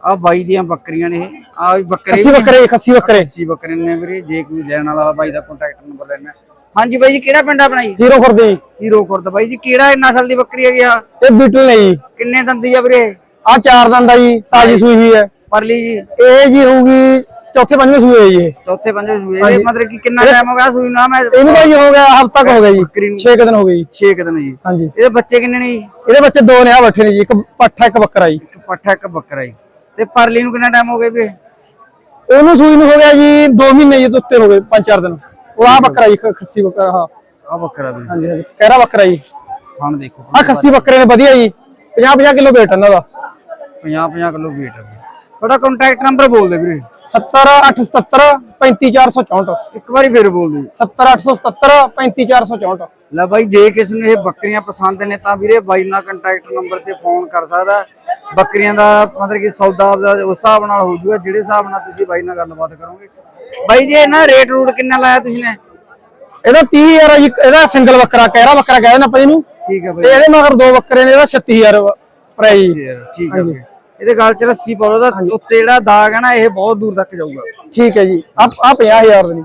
ਆ ਬਾਈ ਦੀਆਂ ਬੱਕਰੀਆਂ ਨੇ ਆ ਵੀ ਬੱਕਰੇ ਖੱਸੀ ਬੱਕਰੇ ਖੱਸੀ ਬੱਕਰੇ। ਅੱਸੀ ਬੱਕਰੇ ਨੇ ਵੀਰੇ ਜੇ ਕੋਈ ਲੈਣ ਵਾਲਾ ਬਾਈ ਦਾ ਕੰਟੈਕਟ ਨੰਬਰ ਲੈਣਾ। ਹਾਂਜੀ ਬਾਈ ਜੀ ਕਿਹੜਾ ਪਿੰਡ ਆਪਣਾ ਜੀ? ਹੀਰੋ ਖੁਰਦੀ। ਹੀਰੋ ਖੁਰਦ। ਬਾਈ ਜੀ ਕਿਹੜਾ ਨਸਲ ਦੀ ਬੱਕਰੀ ਹੈਗੀ ਆ? ਇਹ ਬੀਟਲ ਨੇ ਜੀ। ਕਿੰਨੇ ਦੰਦੀ ਆ ਵੀਰੇ? ਆ ਚਾਰ ਦੰਦ ਆ ਜੀ ਤਾਜੀ ਸੂਈ ਹੋਈ ਹੈ। ਪਰਲੀ ਜੀ। ਇਹ ਜੀ ਹੋਊਗੀ ਚੌਥੇ ਪੰਜਵੇਂ ਸੂਏ ਹੈ ਜੀ ਇਹ। ਚੌਥੇ ਪੰਜਵੇਂ ਸੂਏ। ਇਹ ਮਤਲਬ ਕਿ ਕਿੰਨਾ ਟਾਈਮ ਹੋ ਗਿਆ ਸੂਈ ਨਾ? ਮੈਂ ਇਹਨੂੰ ਤਾਂ ਜੀ ਹੋ ਗਿਆ ਹਫ਼ਤਾ ਕੁ ਹੋ ਗਿਆ ਜੀ ਬੱਕਰੀ ਨੂੰ 6 ਦਿਨ ਹੋ ਗਏ ਜੀ। 6 ਦਿਨ ਜੀ। ਹਾਂਜੀ। ਇਹਦੇ ਬੱਚੇ ਕਿੰਨੇ ਨੇ ਜੀ? ਇਹਦੇ ਬੱਚੇ ਦੋ ਨੇ ਆ ਬੱਠੇ ਨੇ ਜੀ ਇੱਕ ਪੱਠਾ ਇੱਕ ਬੱਕਰਾ ਜੀ। ਇੱਕ ਪੱਠਾ ਇੱਕ ਬੱਕਰਾ ਜੀ। ਤੇ ਪਰਲੀ ਨੂੰ ਕਿੰਨਾ ਟਾਈਮ ਹੋ ਗਿਆ ਵੀਰੇ ਉਹਨੂੰ ਸੂਈ ਨੂੰ ਹੋ ਗਿਆ ਜੀ 2 ਮਹੀਨੇ ਜੀ ਤੋਂ ਉੱਤੇ ਹੋ ਗਏ 5-4 ਦਿਨ। ਉਹ ਆ ਬੱਕਰਾ ਜੀ ਖ- ਖੱਸੀ ਬੱਕਰਾ ਹਾਂ ਆ ਬੱਕਰਾ ਵੀ। ਹਾਂਜੀ ਹਾਂਜੀ। ਕਹਿਰਾ ਬੱਕਰਾ ਜੀ। ਹੁਣ ਦੇਖੋ। ਆ ਖੱਸੀ ਬੱਕਰੇ ਨੇ ਵਧੀਆ ਜੀ। 50-50 ਕਿਲੋ weight ਇਹਨਾਂ ਦਾ। 50 50 ਕਿਲੋ weight ਹੈ ਤੁਹਾਡਾ ਕੰਟੈਕਟ ਨੰਬਰ ਬੋਲ ਦੇ ਵੀਰੇ। 70877 35464 ਇੱਕ ਵਾਰੀ ਫੇਰ ਬੋਲ ਦੇ 70877 35464 ਲੈ ਬਾਈ ਜੇ ਕਿਸ ਨੂੰ ਇਹ ਬੱਕਰੀਆਂ ਪਸੰਦ ਨੇ ਤਾਂ ਵੀਰੇ ਬਾਈ ਨਾਲ ਕੰਟੈਕਟ ਨੰਬਰ ਤੇ ਫੋਨ ਕਰ ਸਕਦਾ। ਬੱਕਰੀਆਂ ਦਾ ਮਤਲਬ ਕਿ ਸੌਦਾ ਦਾ ਉਸ ਹਿਸਾਬ ਨਾਲ ਹੋ ਜਾਊਗਾ ਜਿਹੜੇ ਹਿਸਾਬ ਨਾਲ ਤੁਸੀਂ ਬਾਈ ਨਾਲ ਗੱਲਬਾਤ ਕਰੋਗੇ। ਬਾਈ ਜੀ ਇਹਨਾਂ ਰੇਟ ਰੂਟ ਕਿੰਨਾ ਲਾਇਆ ਤੁਸੀਂ ਨੇ? ਇਹਦਾ 30000 ਆ ਜੀ ਇਹਦਾ ਸਿੰਗਲ ਬੱਕਰਾ ਕਹਿਰਾ ਬੱਕਰਾ ਕਹਿੰਦੇ ਨੇ ਆਪਾਂ ਇਹਨੂੰ ਠੀਕ ਹੈ ਤੇ ਬਾਈ ਇਹਦੇ ਮਗਰ ਦੋ ਬੱਕਰੇ ਨੇ ਇਹਦਾ 36000 ਪ੍ਰਾਈਸ ਠੀਕ ਹੈ ਬਾਈ ਇਹਦੇ ਗਲ ਚ ਰੱਸੀ ਪਾਓ ਦਾ ਉੱਤੇ ਜਿਹੜਾ ਦਾਗ ਹੈ ਨਾ ਇਹ ਬਹੁਤ ਦੂਰ ਤੱਕ ਜਾਊਗਾ। ਠੀਕ ਹੈ ਜੀ। ਆ ਆ 50000 ਦੇ ਨੇ।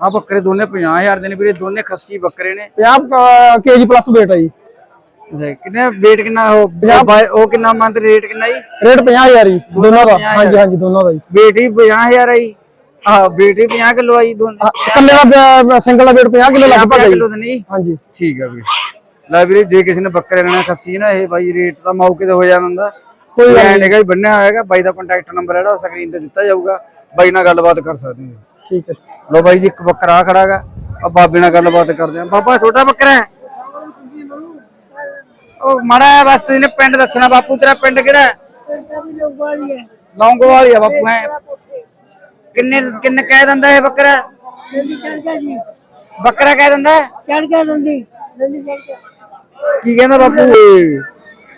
ਆ ਬੱਕਰੇ ਦੋਨੇ 50000 ਦੇ ਨੇ ਵੀਰੇ ਦੋਨੇ ਖੱਸੀ ਬੱਕਰੇ ਨੇ। 50 ਕੇਜੀ ਪਲੱਸ weight ਆ ਜੀ। ਕਿੰਨੇ weight ਕਿੰਨਾ ਉਹ ਉਹ ਕਿੰਨਾ ਮੰਥ ਰੇਟ ਕਿੰਨਾ ਜੀ? ਰੇਟ 50000 ਜੀ ਦੋਨਾਂ ਦਾ। 50,000 ਹਾਂਜੀ ਹਾਂਜੀ ਦੋਨਾਂ ਦਾ ਜੀ। Weight ਹੀ 50000 ਆਈ ਹਾਂ weight ਹੀ 50 ਕਿਲੋ ਆਈ ਦੋਨੇ। ਆ, ਇਕੱਲੇ ਦਾ ਸਿੰਗਲ ਦਾ weight 50 ਕਿਲੋ ਲਗਭਗ ਹੈ ਜੀ। ਕਿਲੋ ਦੇ ਨਹੀਂ। ਹਾਂਜੀ। ਠੀਕ ਆ ਵੀਰੇ। ਲੈ ਵੀਰੇ ਜੇ ਕਿਸੇ ਨੇ ਬੱਕਰੇ ਲੈਣਾ ਖੱਸੀ ਨਾ ਇਹ ਬਾਈ ਰੇਟ ਤਾਂ ਮੌਕੇ ਤੇ ਹੋ ਜਾਂਦਾ। ਕੋਈ ਐਂਡ ਹੈਗਾ ਜੀ ਬੰਨਿਆ ਹੋਏਗਾ ਬਾਈ ਦਾ ਕੰਟੈਕਟ ਨੰਬਰ ਜਿਹੜਾ ਸਕਰੀਨ ਤੇ ਦਿੱਤਾ ਜਾਊਗਾ ਬਾਈ ਨਾਲ ਗੱਲਬਾਤ ਕਰ ਸਕਦੇ ਹੋ। ਠੀਕ ਹੈ। ਲੋ ਬਾਈ ਜੀ ਇੱਕ ਬੱਕਰਾ ਖੜਾਗਾ ਆ ਬਾਬੇ ਨਾਲ ਗੱਲਬਾਤ ਕਰਦੇ ਆ ਬਾਬਾ ਛੋਟਾ ਬੱਕਰਾ ਹੈ? ਉਹ ਮਾੜਾ ਜਿਹਾ ਬਸ ਤੁਸੀਂ ਨੇ ਪਿੰਡ ਦੱਸਣਾ ਬਾਪੂ ਤੇਰਾ ਪਿੰਡ ਕਿਹੜਾ ਹੈ? ਲੌਂਗੋਵਾਲੀ ਆ ਬਾਪੂ ਹੈ? ਕਿੰਨੇ ਕਿੰਨੇ ਕਹਿ ਦਿੰਦਾ ਇਹ ਬੱਕਰਾ? ਬੱਕਰਾ ਕਹਿ ਦਿੰਦਾ? ਹੈ? ਚੜ ਗਿਆ ਚੜ ਗਿਆ। ਕੀ ਕਹਿੰਦਾ ਬਾਪੂ?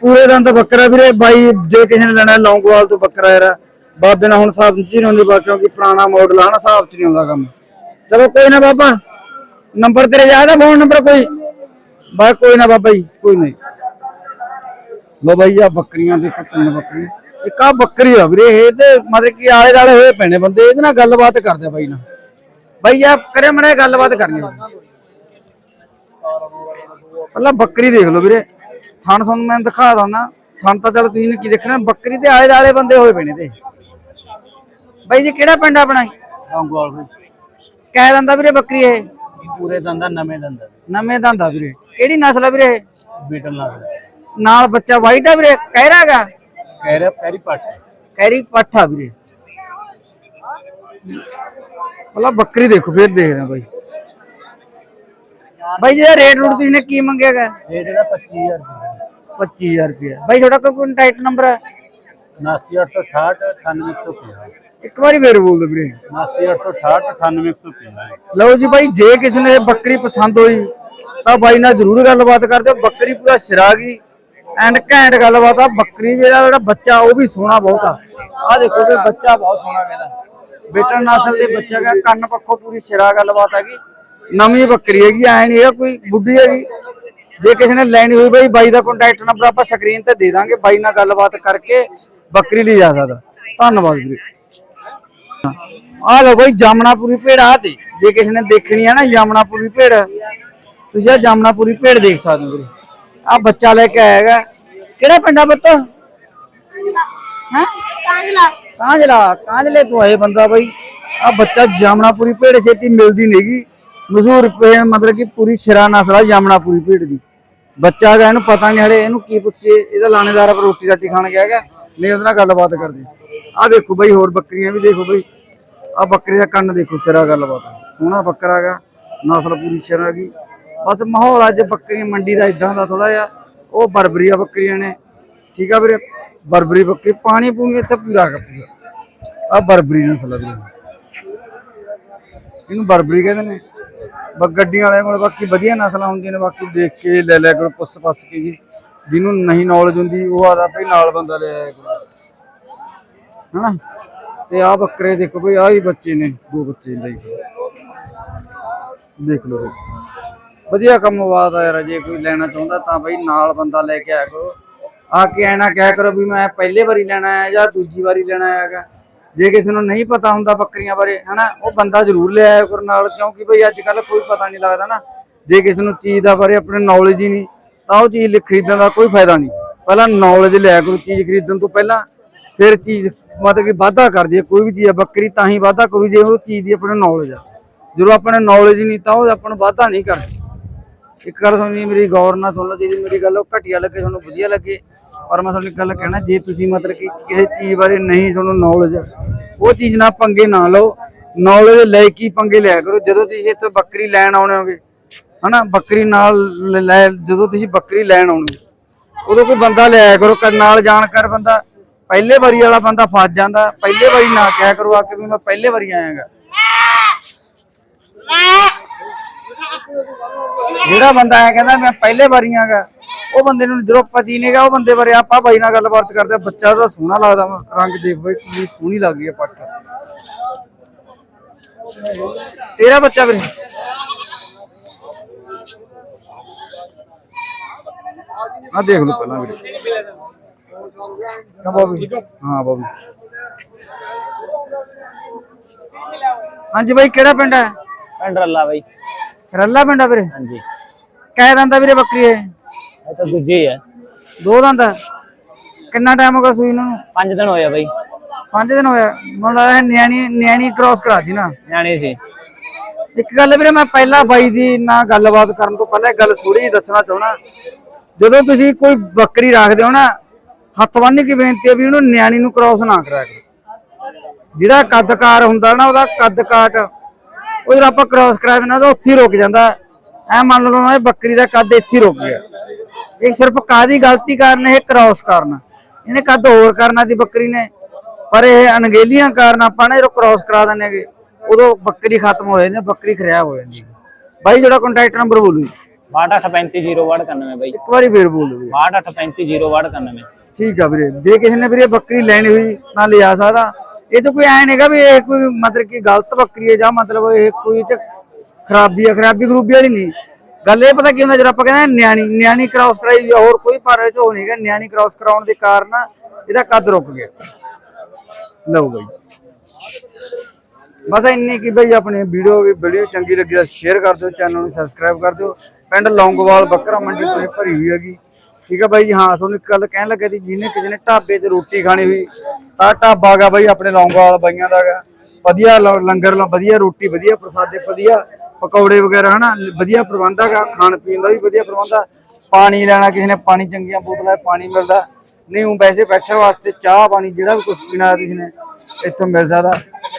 ਪੂਰੇ ਦਿਨ ਤਾਂ ਬੱਕਰਾ ਵੀਰੇ, ਬਾਈ ਜੇ ਕਿਸੇ ਨੇ ਲੈਣਾ ਲੌਂਗੋਵਾਲ ਤੋਂ ਬੱਕਰਾ ਯਾਰ। ਬਾਬੇ ਨਾਲ ਹੁਣ ਹਿਸਾਬ ਚ ਨਹੀਂ ਹੁੰਦੀ ਬਾ ਕਿਉਂਕਿ ਪੁਰਾਣਾ ਮਾਡਲ ਆ ਨਾ ਹਿਸਾਬ ਚ ਨਹੀਂ ਹੁੰਦਾ ਕੰਮ। ਚਲੋ ਕੋਈ ਨਾ ਬਾਬਾ ਨੰਬਰ ਤੇਰੇ ਯਾਦ ਆ ਫੋਨ ਨੰਬਰ ਕੋਈ? ਬਾ ਕੋਈ ਨਾ ਬਾਬਾ ਜੀ, ਕੋਈ ਨਹੀਂ। ਲੋ ਬਾਈ ਆ ਬੱਕਰੀਆਂ ਦੇ ਤਿੰਨ ਬੱਕਰੀਆਂ। ਇੱਕ ਆ ਬੱਕਰੀ ਆ ਵੀਰੇ, ਇਹ ਤੇ ਮਤਲਬ ਕਿ ਆਲੇ ਦਾਲੇ ਹੋਏ ਪੈਣੇ ਬੰਦੇ, ਇਹਦੇ ਨਾਲ ਗੱਲਬਾਤ ਕਰਦੇ ਬਾਈ ਨਾਲ। ਬਾਈ ਆ ਕਰੇ ਮਨੇ ਗੱਲਬਾਤ ਕਰਨੀ ਆ ਪਹਿਲਾਂ ਬੱਕਰੀ ਦੇਖ ਲਓ ਵੀਰੇ। ਥਣ ਤੁਹਾਨੂੰ ਮੈਂ ਦਿਖਾ ਦਾਂ ਥਣ ਤਾਂ ਚੱਲ ਤੁਸੀਂ ਕੀ ਦੇਖਣਾ ਬੱਕਰੀ ਤੇ ਆਲੇ ਦਾਲੇ ਬੰਦੇ ਹੋਏ ਪਏ ਨੇ ਤੇ। ਬਾਈ ਜੀ ਕਿਹੜਾ ਪਿੰਡ ਆਪਣਾ ਲੌਂਗੋਵਾਲ ਕਹਿ ਦਿੰਦਾ ਵੀਰੇ ਬੱਕਰੀ ਇਹ। ਪੂਰੇ ਦੰਦਾ ਨਵੇਂ ਦੰਦਾ। ਨਵੇਂ ਦੰਦਾ ਵੀਰੇ। ਕਿਹੜੀ ਨਸਲ ਆ ਵੀਰੇ? ਬੀਟਲ ਨਾਲ। ਨਾਲ ਬੱਚਾ ਵਾਈਟ ਆ ਵੀਰੇ ਕਹਿਰਾਗਾ ਕਹਿ ਰਿਹਾ ਪੈਰੀ ਪੱਟ। ਕੈਰੀ ਪੱਠਾ ਵੀਰੇ। ਪਹਿਲਾਂ ਬੱਕਰੀ ਦੇਖੋ ਫਿਰ ਦੇਖਦੇ ਆ ਬਾਈ। ਬਾਈ ਜੀ ਰੇਟ ਰੂਟ ਤੁਸੀਂ ਨੇ ਕੀ ਮੰਗਿਆਗਾ ਰੇਟ ਇਹਦਾ 25000 ਰੁਪਏ 25000 ਰੁਪਏ। ਬਾਈ ਤੁਹਾਡਾ ਕੋਈ ਕੰਟੈਕਟ ਨੰਬਰ ਹੈ? 79868 98150 ਇੱਕ ਵਾਰੀ ਫੇਰ ਬੋਲ ਦਿਓ ਵੀਰੇ 79868 98150 ਲਓ ਜੀ ਬਾਈ ਜੇ ਕਿਸੇ ਨੂੰ ਇਹ ਬੱਕਰੀ ਪਸੰਦ ਹੋਈ ਤਾਂ ਬਾਈ ਨਾਲ ਜ਼ਰੂਰ ਗੱਲਬਾਤ ਕਰ ਦਿਓ ਬੱਕਰੀ ਪੂਰਾ ਸਿਰਾ ਗਈ। ਐਂਡ ਘੈਂਟ ਗੱਲਬਾਤ ਆ ਬੱਕਰੀ ਦਾ ਜਿਹੜਾ ਬੱਚਾ ਉਹ ਵੀ ਸੋਹਣਾ ਬਹੁਤ ਆ। ਆ ਦੇਖੋ ਬੱਚਾ ਬਹੁਤ ਸੋਹਣਾ ਕਹਿੰਦਾ ਬੇਟਾ ਨਸਲ ਦੇ ਬੱਚਾ ਦਾ ਕੰਨ ਪੱਖੋਂ ਪੂਰੀ ਸਿਰਾ ਗੱਲਬਾਤ ਹੈਗੀ। ਨਵੀਂ ਬੱਕਰੀ ਹੈਗੀ ਐ ਨਹੀਂ ਇਹ ਕੋਈ ਬੁੱਢੀ ਹੈਗੀ। ਜੇ ਕਿਸੇ ਨੇ ਲੈਣੀ ਹੋਈ ਬਾਈ ਬਾਈ ਦਾ ਕੰਟੈਕਟ ਨੰਬਰ ਆਪਾਂ ਸਕਰੀਨ ਤੇ ਦੇ ਦਾਂਗੇ ਬਾਈ ਨਾਲ ਗੱਲਬਾਤ ਕਰਕੇ ਬੱਕਰੀ ਲਈ ਜਾ ਸਕਦਾ। ਧੰਨਵਾਦ ਵੀਰੇ। ਆ ਲੋ ਬਈ ਜਾਮਨਾਪੁਰੀ ਭੇਡ ਆ ਤੇ ਜੇ ਕਿਸੇ ਨੇ ਦੇਖਣੀ ਹੈ ਨਾ ਜਾਮਨਾਪੁਰੀ ਭੇਡ ਤੁਸੀਂ ਆ ਜਾਮਨਾਪੁਰੀ ਭੇਡ ਦੇਖ ਸਕਦੇ ਹੋ ਵੀਰੇ। ਆ ਬੱਚਾ ਲੈ ਕੇ ਆਏਗਾ ਕਿਹੜਾ ਪਿੰਡਾ ਪੁੱਤ ਹੈ? ਕਾਂਜਲਾ। ਕਾਂਜਲਾ ਕਾਂਜਲੇ ਤੋਂ ਆਏ ਬੰਦਾ ਬਈ। ਆ ਬੱਚਾ ਜਾਮਨਾਪੁਰੀ ਭੇਡ ਛੇਤੀ ਮਿਲਦੀ ਨਹੀਂਗੀ ਮਸ਼ਹੂਰ ਭੇਡ ਮਤਲਬ ਕਿ ਪੂਰੀ ਸ਼ਿਰਾ ਨਸਲ ਆ ਜਾਮਨਾਪੁਰੀ ਭੇਡ ਦੀ। ਬੱਚਾ ਹੈਗਾ, ਇਹਨੂੰ ਪਤਾ ਨਹੀਂ ਹਲੇ ਇਹਨੂੰ ਕੀ ਪੁੱਛੀਏ, ਇਹਦਾ ਲਾਣੇਦਾਰ ਆਪ ਰੋਟੀ ਰਾਟੀ ਖਾਣ ਗਿਆ ਹੈਗਾ, ਨਹੀਂ ਉਹਦੇ ਨਾਲ ਗੱਲਬਾਤ ਕਰਦੇ। ਆ ਦੇਖੋ ਬਈ, ਹੋਰ ਬੱਕਰੀਆਂ ਵੀ ਦੇਖੋ ਬਈ। ਆ ਬੱਕਰੀ ਦਾ ਕੰਨ ਦੇਖੋ, ਸਿਰਾ ਗੱਲਬਾਤ। ਸੋਹਣਾ ਬੱਕਰਾ ਹੈਗਾ, ਨਸਲ ਪੂਰੀ ਸ਼ਿਰਾ ਗਈ ਬਸ ਮਾਹੌਲ ਅੱਜ ਬੱਕਰੀ ਮੰਡੀ ਦਾ ਇਦਾਂ ਦਾ ਥੋੜਾ ਜਿਹਾ, ਉਹ ਬਰਬਰੀਆ ਬੱਕਰੀਆਂ ਨੇ। ਠੀਕ ਆ ਵੀਰੇ? ਬਰਬਰੀ ਬੱਕਰੀ, ਪਾਣੀ ਪੂਣੀ ਇੱਥੇ ਪੂਰਾ ਹੈਗਾ ਪੂਰਾ। ਆ ਬਰਬਰੀ ਨਸਲ ਦੀ ਇਹਨੂੰ ਬਰਬਰੀ ਕਹਿੰਦੇ ਨੇ। ਬਸ ਗੱਡੀਆਂ ਵਾਲਿਆਂ ਕੋਲ ਬਾਕੀ ਵਧੀਆ ਨਸਲਾਂ ਹੁੰਦੀਆਂ ਨੇ, ਬਾਕੀ ਦੇਖ ਕੇ ਲੈ ਲਿਆ ਕਰੋ, ਪੁੱਛ ਪੱਸ ਕੇ ਜੀ। ਜਿਹਨੂੰ ਨਹੀਂ ਨੌਲੇਜ ਹੁੰਦੀ, ਉਹ ਆਦਾ ਭਈ ਨਾਲ ਬੰਦਾ ਲੈ ਆਇਆ ਕਰੋ। ਹਨਾ? ਤੇ ਆ ਬੱਕਰੇ ਦੇਖੋ ਭਈ ਆ ਹੀ ਬੱਚੇ ਨੇ, ਦੋ ਬੱਚੇ ਲਈ ਦੇਖ ਲਓ ਵਧੀਆ ਕੰਮ ਬਾਤ ਆ ਯਾਰ, ਜੇ ਕੋਈ ਲੈਣਾ ਚਾਹੁੰਦਾ ਤਾਂ ਬਈ ਨਾਲ ਬੰਦਾ ਲੈ ਕੇ ਆਇਆ ਕਰੋ। ਆ ਕੇ ਐਨਾ ਕਹਿ ਕਰੋ ਵੀ ਮੈਂ ਪਹਿਲੇ ਵਾਰੀ ਲੈਣਾ ਆਇਆ ਜਾਂ ਦੂਜੀ ਵਾਰੀ ਲੈਣਾ ਆਇਆਗਾ ਜੇ ਕਿਸੇ ਨੂੰ ਨਹੀਂ ਪਤਾ ਹੁੰਦਾ ਬੱਕਰੀਆਂ ਬਾਰੇ, ਹਨਾ, ਉਹ ਬੰਦਾ ਜ਼ਰੂਰ ਲੈ ਆਇਆ ਕਰੋ ਨਾਲ ਕਿਉਂਕਿ ਬਈ ਅੱਜ ਕੱਲ ਕੋਈ ਪਤਾ ਨਹੀਂ ਲੱਗਦਾ ਨਾ। ਜੇ ਕਿਸੇ ਨੂੰ ਚੀਜ਼ ਦਾ ਬਾਰੇ ਆਪਣੇ ਨੌਲੇਜ ਹੀ ਨਹੀਂ, ਤਾਂ ਉਹ ਚੀਜ਼ ਖਰੀਦਣ ਦਾ ਕੋਈ ਫਾਇਦਾ ਨਹੀਂ। ਪਹਿਲਾਂ ਨੌਲੇਜ ਲੈ ਕਰੋ ਚੀਜ਼ ਖਰੀਦਣ ਤੋਂ ਪਹਿਲਾਂ ਫਿਰ ਚੀਜ਼ ਮਤਲਬ ਕਿ ਵਾਧਾ ਕਰਦੀ ਹੈ, ਕੋਈ ਵੀ ਚੀਜ਼ ਆ ਬੱਕਰੀ ਤਾਂ ਹੀ ਵਾਧਾ ਕਰੂ ਜੇ ਉਹ ਚੀਜ਼ ਦੀ ਆਪਣੇ ਨੌਲੇਜ ਆ। ਜਦੋਂ ਆਪਣੇ ਨੌਲੇਜ ਨਹੀਂ, ਤਾਂ ਉਹ ਆਪਾਂ ਨੂੰ ਵਾਧਾ ਨਹੀਂ ਕਰਦੀ। ਇੱਕ ਗੱਲ ਸੁਣੀ ਮੇਰੀ ਗੌਰ ਨਾਲ ਸੁਣ ਲਓ, ਜਿਹਦੀ ਮੇਰੀ ਗੱਲ ਉਹ ਘਟੀਆ ਲੱਗੇ, ਤੁਹਾਨੂੰ ਵਧੀਆ ਲੱਗੇ। ਪਰ ਮੈਂ ਤੁਹਾਨੂੰ ਇੱਕ ਗੱਲ ਕਹਿਣਾ, ਜੇ ਤੁਸੀਂ ਮਤਲਬ ਕਿ ਕਿਸੇ ਚੀਜ਼ ਬਾਰੇ ਨਹੀਂ ਤੁਹਾਨੂੰ ਨੌਲੇਜ ਉਹ ਚੀਜ਼ ਨਾਲ ਪੰਗੇ ਨਾ ਲਓ ਨੌਲੇਜ ਲੈ ਕੇ ਪੰਗੇ ਲਿਆ ਕਰੋ। ਜਦੋਂ ਤੁਸੀਂ ਇੱਥੇ ਬੱਕਰੀ ਲੈਣ ਆਉਣੇ ਹੋਗੇ, ਹਨਾ, ਬੱਕਰੀ ਨਾਲ ਲੈ ਜਦੋਂ ਤੁਸੀਂ ਬੱਕਰੀ ਲੈਣ ਆਉਣੀ ਉਦੋਂ ਕੋਈ ਬੰਦਾ ਲਿਆਇਆ ਕਰੋ, ਕਰ, ਨਾਲ ਜਾਣਕਾਰ ਬੰਦਾ, ਪਹਿਲੇ ਵਾਰੀ ਵਾਲਾ ਬੰਦਾ ਫਸ ਜਾਂਦਾ, ਪਹਿਲੇ ਵਾਰੀ ਨਾ ਕਿਹਾ ਕਰੋ, ਆ ਕੇ ਵੀ ਮੈਂ ਪਹਿਲੇ ਵਾਰੀ ਆਇਆਗਾ ਜਿਹੜਾ ਬੰਦਾ ਐ ਕਹਿੰਦਾ, ਮੈਂ ਪਹਿਲੇ ਵਾਰੀ ਆਗਾ ਉਹ ਬੰਦੇ ਨੂੰ ਜਦੋਂ ਪਤੀ ਨੇਗਾ ਉਹ ਬੰਦੇ ਬਾਰੇ ਆਪਾਂ ਬਾਈ ਨਾਲ ਗੱਲਬਾਤ ਕਰਦੇ ਆ। ਬੱਚਾ ਤਾਂ ਸੋਹਣਾ ਲੱਗਦਾ ਵਾ ਰੰਗ ਦੇਖ ਬਈ ਕਿੰਨੀ ਸੋਹਣੀ ਲੱਗ ਰਹੀ ਹੈ ਪੱਟ। ਤੇਰਾ ਬੱਚਾ ਵੀਰੇ? ਆ ਦੇਖ ਲਓ ਪਹਿਲਾਂ ਵੀਰੇ। ਹਾਂ ਬਾਬੀ ਹਾਂ ਬਾਬੀ ਹਾਂਜੀ ਬਾਈ ਕਿਹੜਾ ਪਿੰਡ ਹੈ ਪਿੰਡ ਰੱਲਾ ਬਾਈ। ਰੱਲਾ ਪਿੰਡ ਆ ਵੀਰੇ? ਹਾਂਜੀ। ਕਹਿ ਦੰਦਾ ਵੀਰੇ ਬੱਕਰੀ ਇਹ। ਇਹ ਤਾਂ ਦੂਜੇ ਆ। ਦੋ ਦੰਦ? ਕਿੰਨਾ ਟਾਈਮ ਹੋ ਗਿਆ ਸੂਈ ਨੂੰ? 5 ਦਿਨ ਹੋਇਆ ਬਾਈ। 5 ਦਿਨ ਹੋਇਆ ਮੈਨੂੰ ਲੱਗਦਾ ਇਹ ਨਿਆਣੀ ਨਿਆਣੀ ਕ੍ਰਾਸ ਕਰਾ ਦੀ ਨਾ। ਨਿਆਣੇ ਸੀ। ਇੱਕ ਗੱਲ ਵੀਰੇ ਮੈਂ ਪਹਿਲਾਂ ਬਾਈ ਦੀ ਨਾਲ ਗੱਲਬਾਤ ਕਰਨ ਤੋਂ ਪਹਿਲਾਂ ਇੱਕ ਗੱਲ ਥੋੜੀ ਜਿਹੀ ਦੱਸਣਾ ਚਾਹਣਾ ਜਦੋਂ ਤੁਸੀਂ ਕੋਈ ਬੱਕਰੀ ਰੱਖਦੇ ਹੋ ਨਾ ਹੱਥ ਬੰਨ੍ਹ ਕੇ ਬੇਨਤੀ ਹੈ ਵੀ ਉਹਨੂੰ ਨਿਆਣੀ ਨੂੰ ਕ੍ਰਾਸ ਨਾ ਕਰਾਇਆ ਕਰੋ। ਜਿਹੜਾ ਕੱਦਕਾਰ ਹੁੰਦਾ ਨਾ ਉਹਦਾ ਕੱਦ ਕਾਟ ਉਹ ਜਦੋਂ ਆਪਾਂ ਕ੍ਰਾਸ ਕਰਾ ਦਿੰਦੇ ਹਾਂ ਤਾਂ ਉੱਥੇ ਹੀ ਰੁਕ ਜਾਂਦਾ। ਐ ਮੰਨ ਲਓ ਨਾ ਇਹ ਬੱਕਰੀ ਦਾ ਕੱਦ ਇੱਥੇ ਹੀ ਰੁਕ ਗਿਆ। ਇਹ ਸਿਰਫ ਕਾਦੀ ਗਲਤੀ ਕਾਰਨ ਇਹ ਕ੍ਰਾਸ ਕਾਰਨ? ਇਹਨੇ ਕੱਦ ਹੋਰ ਕਰਨਾ ਦੀ ਬੱਕਰੀ ਨੇ? ਪਰ ਇਹ ਅਣਗੇਲੀਆਂ ਕਾਰਨ ਆਪਾਂ ਨੇ ਕ੍ਰਾਸ ਕਰਾ ਦਿੰਦੇ ਹੈਗੇ। ਉਦੋਂ ਬੱਕਰੀ ਖਤਮ ਹੋ ਜਾਂਦੀ ਬੱਕਰੀ ਖਰਿਆਬ ਹੋ ਜਾਂਦੀ। ਬਾਈ ਜਿਹੜਾ ਕੰਟੈਕਟ ਨੰਬਰ ਬੋਲੋ ਜੀ। 628350191 ਬਾਈ। ਇੱਕ ਵਾਰੀ ਫੇਰ ਬੋਲੋ ਜੀ। 628350191 ਠੀਕ ਆ ਵੀਰੇ ਜੇ ਕਿਸੇ ਨੇ ਵੀਰੇ ਬੱਕਰੀ ਲੈਣੀ ਹੋਈ ਤਾਂ ਲਿਆ ਸਕਦਾ। ਇਹ ਤਾਂ ਕੋਈ ਐ ਨਹੀਂਗਾ ਵੀ ਇਹ ਕੋਈ ਮਤਲਬ ਕਿ ਗਲਤ ਬੱਕਰੀ ਹੈ ਜਾਂ ਮਤਲਬ ਇਹ ਕੋਈ ਚ ਖਰਾਬੀ ਹੈ ਖਰਾਬੀ ਖਰੂਬੀ ਵਾਲੀ ਨਹੀਂ। ਗੱਲ ਇਹ ਪਤਾ ਕੀ ਹੁੰਦਾ, ਜਦੋਂ ਆਪਾਂ ਕਹਿੰਦੇ ਨਿਆਣੀ ਨਿਆਣੀ ਕ੍ਰਾਸ ਕਰਾਈ ਜਾਂ ਹੋਰ ਕੋਈ ਪਰ ਇਹ ਹੋ ਨਹੀਂਗਾ ਨਿਆਣੀ ਕ੍ਰਾਸ ਕਰਾਉਣ ਦੇ ਕਾਰਨ ਇਹਦਾ ਕੱਦ ਰੁਕ ਗਿਆ। ਲਓ ਬਾਈ। ਬਸ ਇੰਨੀ ਕੀ ਬਈ ਆਪਣੇ ਵੀਡੀਓ ਵੀਡੀਓ ਚੰਗੀ ਲੱਗੀ ਤਾਂ ਸ਼ੇਅਰ ਕਰ ਦਿਓ ਚੈਨਲ ਨੂੰ ਸਬਸਕ੍ਰਾਈਬ ਕਰ ਦਿਓ। ਪਿੰਡ ਲੌਂਗੋਵਾਲ ਬੱਕਰਾ ਮੰਡੀ ਤੋਂ ਭਰੀ ਹੋਈ ਹੈਗੀ। ਠੀਕ ਹੈ ਬਾਈ ਜੀ, ਹਾਂ, ਤੁਹਾਨੂੰ ਇੱਕ ਗੱਲ ਕਹਿਣ ਲੱਗੇ ਸੀ, ਜਿਹਨੇ ਕਿਸੇ ਨੇ ਢਾਬੇ ਤੇ ਰੋਟੀ ਖਾਣੀ ਹੋਈ, ਤਾਂ ਢਾਬਾ ਗਾ ਬਾਈ ਆਪਣੇ ਲੌਂਗੋਵਾਲ ਬਾਈਆਂ ਦਾ ਗਾ ਵਧੀਆ ਲੰਗਰ, ਵਧੀਆ ਰੋਟੀ, ਵਧੀਆ ਪ੍ਰਸਾਦੇ, ਵਧੀਆ ਪਕੌੜੇ ਵਗੈਰਾ, ਹਨਾ, ਵਧੀਆ ਪ੍ਰਬੰਧ ਹੈਗਾ, ਖਾਣ ਪੀਣ ਦਾ ਵੀ ਵਧੀਆ ਪ੍ਰਬੰਧ ਆ। ਪਾਣੀ ਲੈਣਾ, ਕਿਸੇ ਨੇ ਪਾਣੀ ਚੰਗੀਆਂ ਬੋਤਲਾਂ ਪਾਣੀ ਮਿਲਦਾ। ਨਹੀਂ, ਉਹ ਵੈਸੇ ਬੈਠਣ ਵਾਸਤੇ ਚਾਹ ਪਾਣੀ ਜਿਹੜਾ ਵੀ ਕੁਝ ਪੀਣਾ ਕਿਸੇ ਨੇ, ਇੱਥੋਂ ਮਿਲ ਸਕਦਾ।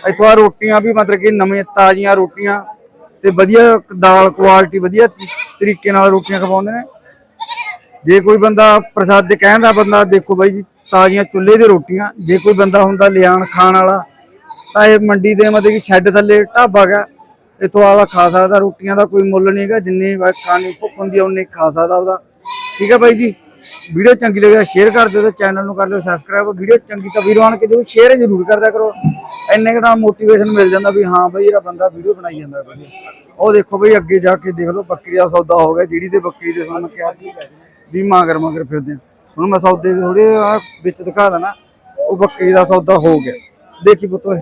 ਇੱਥੋਂ ਆ ਰੋਟੀਆਂ ਵੀ ਮਤਲਬ ਕਿ ਨਵੀਆਂ ਤਾਜ਼ੀਆਂ ਰੋਟੀਆਂ ਤੇ ਵਧੀਆ ਦਾਲ ਕੁਆਲਿਟੀ ਵਧੀਆ ਤਰੀਕੇ ਨਾਲ ਰੋਟੀਆਂ ਖਵਾਉਂਦੇ ਨੇ। ਜੇ ਕੋਈ ਬੰਦਾ ਪ੍ਰਸਾਦ ਦੇ ਕਹਿੰਦਾ, ਬੰਦਾ ਦੇਖੋ ਬਾਈ ਜੀ, ਤਾਜ਼ੀਆਂ ਚੁੱਲ੍ਹੇ ਦੀ ਰੋਟੀਆਂ, ਜੇ ਕੋਈ ਬੰਦਾ ਹੁੰਦਾ ਲਿਆਣ ਖਾਣ ਵਾਲਾ, ਤਾਂ ਇਹ ਮੰਡੀ ਦੇ ਮਤਲਬ ਕਿ ਸ਼ੈੱਡ ਥੱਲੇ ਢਾਬਾ ਗਾ ਇਥੋਂ ਆਵਾ ਖਾ ਸਕਦਾ, ਰੋਟੀਆਂ ਦਾ ਕੋਈ ਮੁੱਲ ਨਹੀਂ ਹੈਗਾ, ਜਿੰਨੀ ਖਾਣੀ ਭੁੱਖ ਹੁੰਦੀ ਆ, ਉਨੀ ਖਾ ਸਕਦਾ ਉਹਦਾ ਠੀਕ ਹੈ ਬਾਈ ਜੀ? ਵੀਡੀਓ ਚੰਗੀ ਲੱਗੇ ਸ਼ੇਅਰ ਕਰ ਦਿਓ ਤੇ ਚੈਨਲ ਨੂੰ ਕਰ ਲਿਓ ਸਬਸਕ੍ਰਾਈਬ ਵੀਡੀਓ ਚੰਗੀ ਤਾਂ ਵੀਰਵਾਨ ਕੇ ਜਰੂਰ ਸ਼ੇਅਰ ਜ਼ਰੂਰ ਕਰਦਿਆ ਕਰੋ। ਇੰਨੇ ਕੁ ਨਾਲ ਮੋਟੀਵੇਸ਼ਨ ਮਿਲ ਜਾਂਦਾ ਵੀ ਹਾਂ ਬਈ ਇਹਦਾ ਬੰਦਾ ਵੀਡੀਓ ਬਣਾਈ ਜਾਂਦਾ ਵਧੀਆ ਉਹ ਦੇਖੋ ਬਈ, ਅੱਗੇ ਜਾ ਕੇ ਦੇਖ ਲਓ, ਬੱਕਰੀ ਦਾ ਸੌਦਾ ਹੋ ਗਿਆ, ਜਿਹੜੀ ਤੇ ਬੱਕਰੀ ਦੇ ਤੁਹਾਨੂੰ ਕਿਹਾ ਸੀ ਵੀ ਮਾਗਰ ਮਗਰ ਫਿਰਦੇ ਹੁਣ ਮੈਂ ਸੌਦੇ ਦੇ ਥੋੜੇ ਵਿੱਚ ਦਿਖਾ ਦੇਣਾ, ਉਹ ਬੱਕਰੀ ਦਾ ਸੌਦਾ ਹੋ ਗਿਆ। ਦੇਖੀ ਪੁੱਤੋ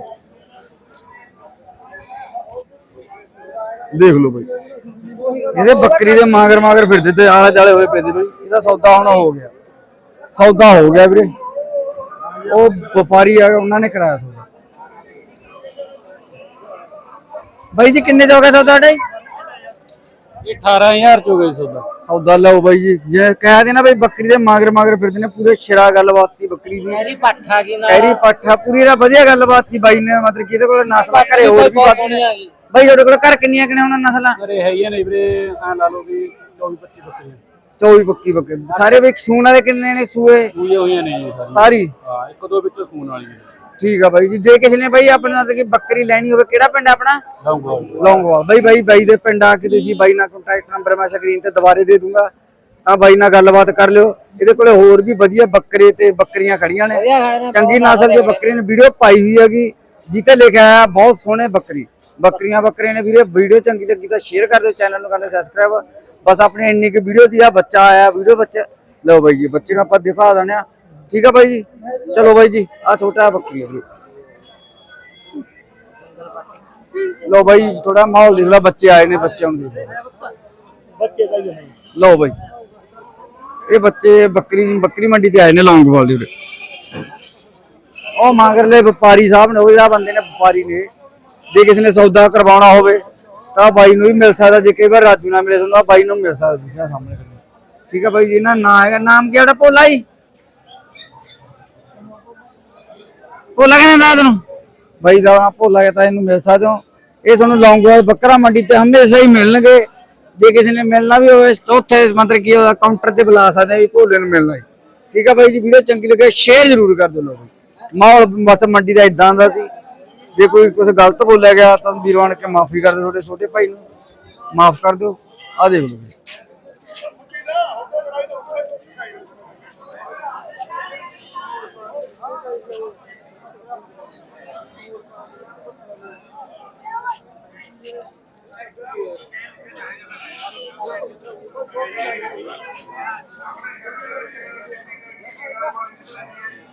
ਦੇਖ ਲਓ ਬਈ। ਇਹਦੇ ਬੱਕਰੀ ਦੇ ਮਾਗਰ ਮਾਗਰ ਫਿਰਦੇ ਤੇ ਆਲੇ ਜਾਲੇ ਹੋਏ ਤੇ ਬਈ। ਇਹਦਾ ਸੌਦਾ ਹੁਣ ਹੋ ਗਿਆ। ਸੌਦਾ ਹੋ ਗਿਆ ਵੀਰੇ। ਉਹ ਵਪਾਰੀ ਆ ਉਹਨਾਂ ਨੇ ਕਰਾਇਆ ਸੌਦਾ। ਬਾਈ ਜੀ ਕਿੰਨੇ ਦਾ ਹੋ ਗਿਆ ਸੌਦਾ ਤੁਹਾਡਾ ਜੀ? ਇਹ 18000 ਚ ਹੋ ਗਈ ਸੌਦਾ। ਸੌਦਾ ਲਓ ਬਾਈ ਜੀ। ਜੇ ਕਹਿ ਦੇਣਾ ਬਈ ਬੱਕਰੀ ਦੇ ਮਾਗਰ ਮਾਗਰ ਫਿਰਦੇ ਨੇ ਪੂਰੇ ਸ਼ਿਰਾ ਗੱਲਬਾਤ ਸੀ ਬੱਕਰੀ ਦੀ। ਮੇਰੀ ਪੱਠਾ ਕੀ ਨਾ ਕਹਿਰੀ ਪੱਠਾ ਪੂਰੀ ਦਾ ਵਧੀਆ ਗੱਲਬਾਤ ਸੀ ਬਾਈ ਨੇ। ਮਤਲਬ ਕਿ ਇਹਦੇ ਕੋਲ ਨਸਲਾਂ ਘਰੇ ਹੋਰ ਵੀ ਵੱਧ ਨੇ ਬਾਈ ਤੁਹਾਡੇ ਕੋਲ ਘਰ ਕਿੰਨੀਆਂ ਕਿੰਨੇ ਉਹਨਾਂ ਨਸਲਾਂ? ਅਰੇ ਹੈਗੀਆਂ ਨੇ ਵੀਰੇ ਐ ਲਾ ਲਓ ਵੀ 24 25 ਬੱਕਰੀਆਂ। 24 ਬੱਕੀ ਬੱਕੇ ਸਾਰੇ ਬਈ ਸੂਣ ਵਾਲੇ ਕਿੰਨੇ ਨੇ ਸੂਏ? ਸੂਈਆਂ ਹੋਈਆਂ ਨੇ ਜੀ ਸਾਰੀਆਂ। ਸਾਰੀ? ਹਾਂ ਇੱਕ ਦੋ ਵਿੱਚੋਂ ਸੂਣ ਵਾਲੀਆਂ ਨੇ। ਠੀਕ ਆ ਬਾਈ ਜੀ ਜੇ ਕਿਸੇ ਨੇ ਬਾਈ ਆਪਣੇ ਨਾਲ ਕਿ ਬੱਕਰੀ ਲੈਣੀ ਹੋਵੇ ਕਿਹੜਾ ਪਿੰਡ ਆ ਆਪਣਾ? ਲਾਉਂਗਾ ਲੌਂਗੋਵਾਲ। ਬਾਈ ਬਾਈ ਬਾਈ ਦੇ ਪਿੰਡ ਆ ਕੇ ਤੁਸੀਂ ਬਾਈ ਨਾਲ ਕੰਟੈਕਟ ਨੰਬਰ ਮੈਂ ਸਕਰੀਨ ਤੇ ਦੁਬਾਰੇ ਦੇ ਦੂੰਗਾ। ਤਾਂ ਬਾਈ ਨਾਲ ਗੱਲਬਾਤ ਕਰ ਲਿਓ। ਇਹਦੇ ਕੋਲੇ ਹੋਰ ਵੀ ਵਧੀਆ ਬੱਕਰੇ ਤੇ ਬੱਕਰੀਆਂ ਖੜੀਆਂ ਨੇ। ਚੰਗੀ ਨਸਲ ਦੀਆਂ ਬੱਕਰੀਆਂ ਨੇ। ਵੀਡੀਓ ਪਾਈ ਹੋਈ ਹੈਗੀ। ਜਿੱਤੇ ਲਿਖਿਆ ਆ ਬਹੁਤ ਸੋਹਣੇ ਬੱਕਰੀ। ਬੱਕਰੀਆਂ ਬੱਕਰੇ ਨੇ ਵੀਰੇ ਵੀਡੀਓ ਚੰਗੀ ਲੱਗੀ ਤਾਂ ਸ਼ੇਅਰ ਕਰ ਦਿਓ ਚੈਨਲ ਨੂੰ ਕਰ ਸਬਸਕ੍ਰਾਈਬ ਬਸ ਆਪਣੀ ਇੰਨੀ ਕਿ ਵੀਡੀਓ ਦੀ ਆ ਬੱਚਾ ਆਇਆ ਵੀਡੀਓ ਬੱਚੇ ਲਓ ਬਾਈ ਜੀ ਬੱਚੇ ਨੂੰ ਆਪਾਂ ਦਿਖਾ ਦਿੰਦੇ ਆ ਠੀਕ ਆ ਬਾਈ ਜੀ? ਚਲੋ ਬਾਈ ਜੀ ਆ ਛੋਟਾ ਬੱਕਰੀ ਹੈ ਲਓ ਬਾਈ ਥੋੜਾ ਮਾਹੌਲ ਦੇਖ ਲਓ ਬੱਚੇ ਆਏ ਨੇ ਬੱਚਿਆਂ ਨੂੰ ਦੇਖ ਬੱਚੇ ਦਾ ਹੀ ਹੈ। ਲਓ ਬਾਈ। ਇਹ ਬੱਚੇ ਬੱਕਰੀ ਬੱਕਰੀ ਮੰਡੀ ਤੇ ਆਏ ਨੇ ਲੌਂਗੋਵਾਲ ਦੇ ਉਰੇ। ਉਹ ਮਗਰਲੇ ਵਪਾਰੀ ਸਾਹਿਬ ਨੇ, ਉਹ ਜਿਹੜਾ ਬੰਦੇ ਨੇ ਵਪਾਰੀ ਨੇ, ਜੇ ਕਿਸੇ ਨੇ ਸੌਦਾ ਕਰਵਾਉਣਾ ਹੋਵੇ, ਤਾਂ ਬਾਈ ਨੂੰ ਵੀ ਮਿਲ ਸਕਦਾ, ਜੇ ਕਈ ਵਾਰ ਰਾਜੂ ਨਾਲ ਮਿਲੇ ਹੁੰਦਾ ਬਾਈ ਨੂੰ ਮਿਲ ਸਕਦਾ, ਤੁਸੀਂ ਸਾਹਮਣੇ ਠੀਕ ਹੈ ਬਾਈ ਜੀ, ਇਹਨਾਂ ਨਾਂ ਹੈਗਾ, ਨਾਮ ਕੀ ਹੈ ਭੋਲਾ ਜੀ? ਭੋਲਾ ਕਹਿੰਦੇ ਨਾ ਤੈਨੂੰ? ਬਾਈ ਦਾ ਨਾਂ ਭੋਲਾ ਹੈ, ਤਾਂ ਇਹਨੂੰ ਮਿਲ ਸਕਦੇ ਹੋ। ਇਹ ਤੁਹਾਨੂੰ ਲੌਂਗੋਵਾਲ, ਬੱਕਰਾ ਮੰਡੀ ਤੇ ਹਮੇਸ਼ਾ ਹੀ ਮਿਲਣਗੇ। ਜੇ ਕਿਸੇ ਨੇ ਮਿਲਣਾ ਵੀ ਹੋਵੇ ਉੱਥੇ ਮਤਲਬ ਕੀ ਉਹਦਾ ਕਾਊਂਟਰ ਤੇ ਬੁਲਾ ਸਕਦੇ ਆ ਵੀ ਭੋਲੇ ਨੂੰ ਮਿਲਣਾ ਠੀਕ ਹੈ ਬਾਈ ਜੀ, ਵੀਡੀਓ ਚੰਗੀ ਲੱਗੇ ਸ਼ੇਅਰ ਜ਼ਰੂਰ ਕਰ ਦਿਓ ਲੋਕ। ਮਾਹੌਲ ਬਸ ਮੰਡੀ ਦਾ ਇਦਾਂ ਦਾ ਸੀ। ਜੇ ਕੋਈ ਕੁਝ ਗਲਤ ਬੋਲਿਆ ਗਿਆ ਤਾਂ ਵੀਰਵਾਨ ਕੇ ਮਾਫੀ ਕਰ ਦਿਓ ਤੁਹਾਡੇ ਛੋਟੇ ਭਾਈ ਨੂੰ। ਮਾਫ ਕਰ ਦਿਓ। ਆ ਦੇਖ ਲਓ। ਜੀ। ਚਾਹ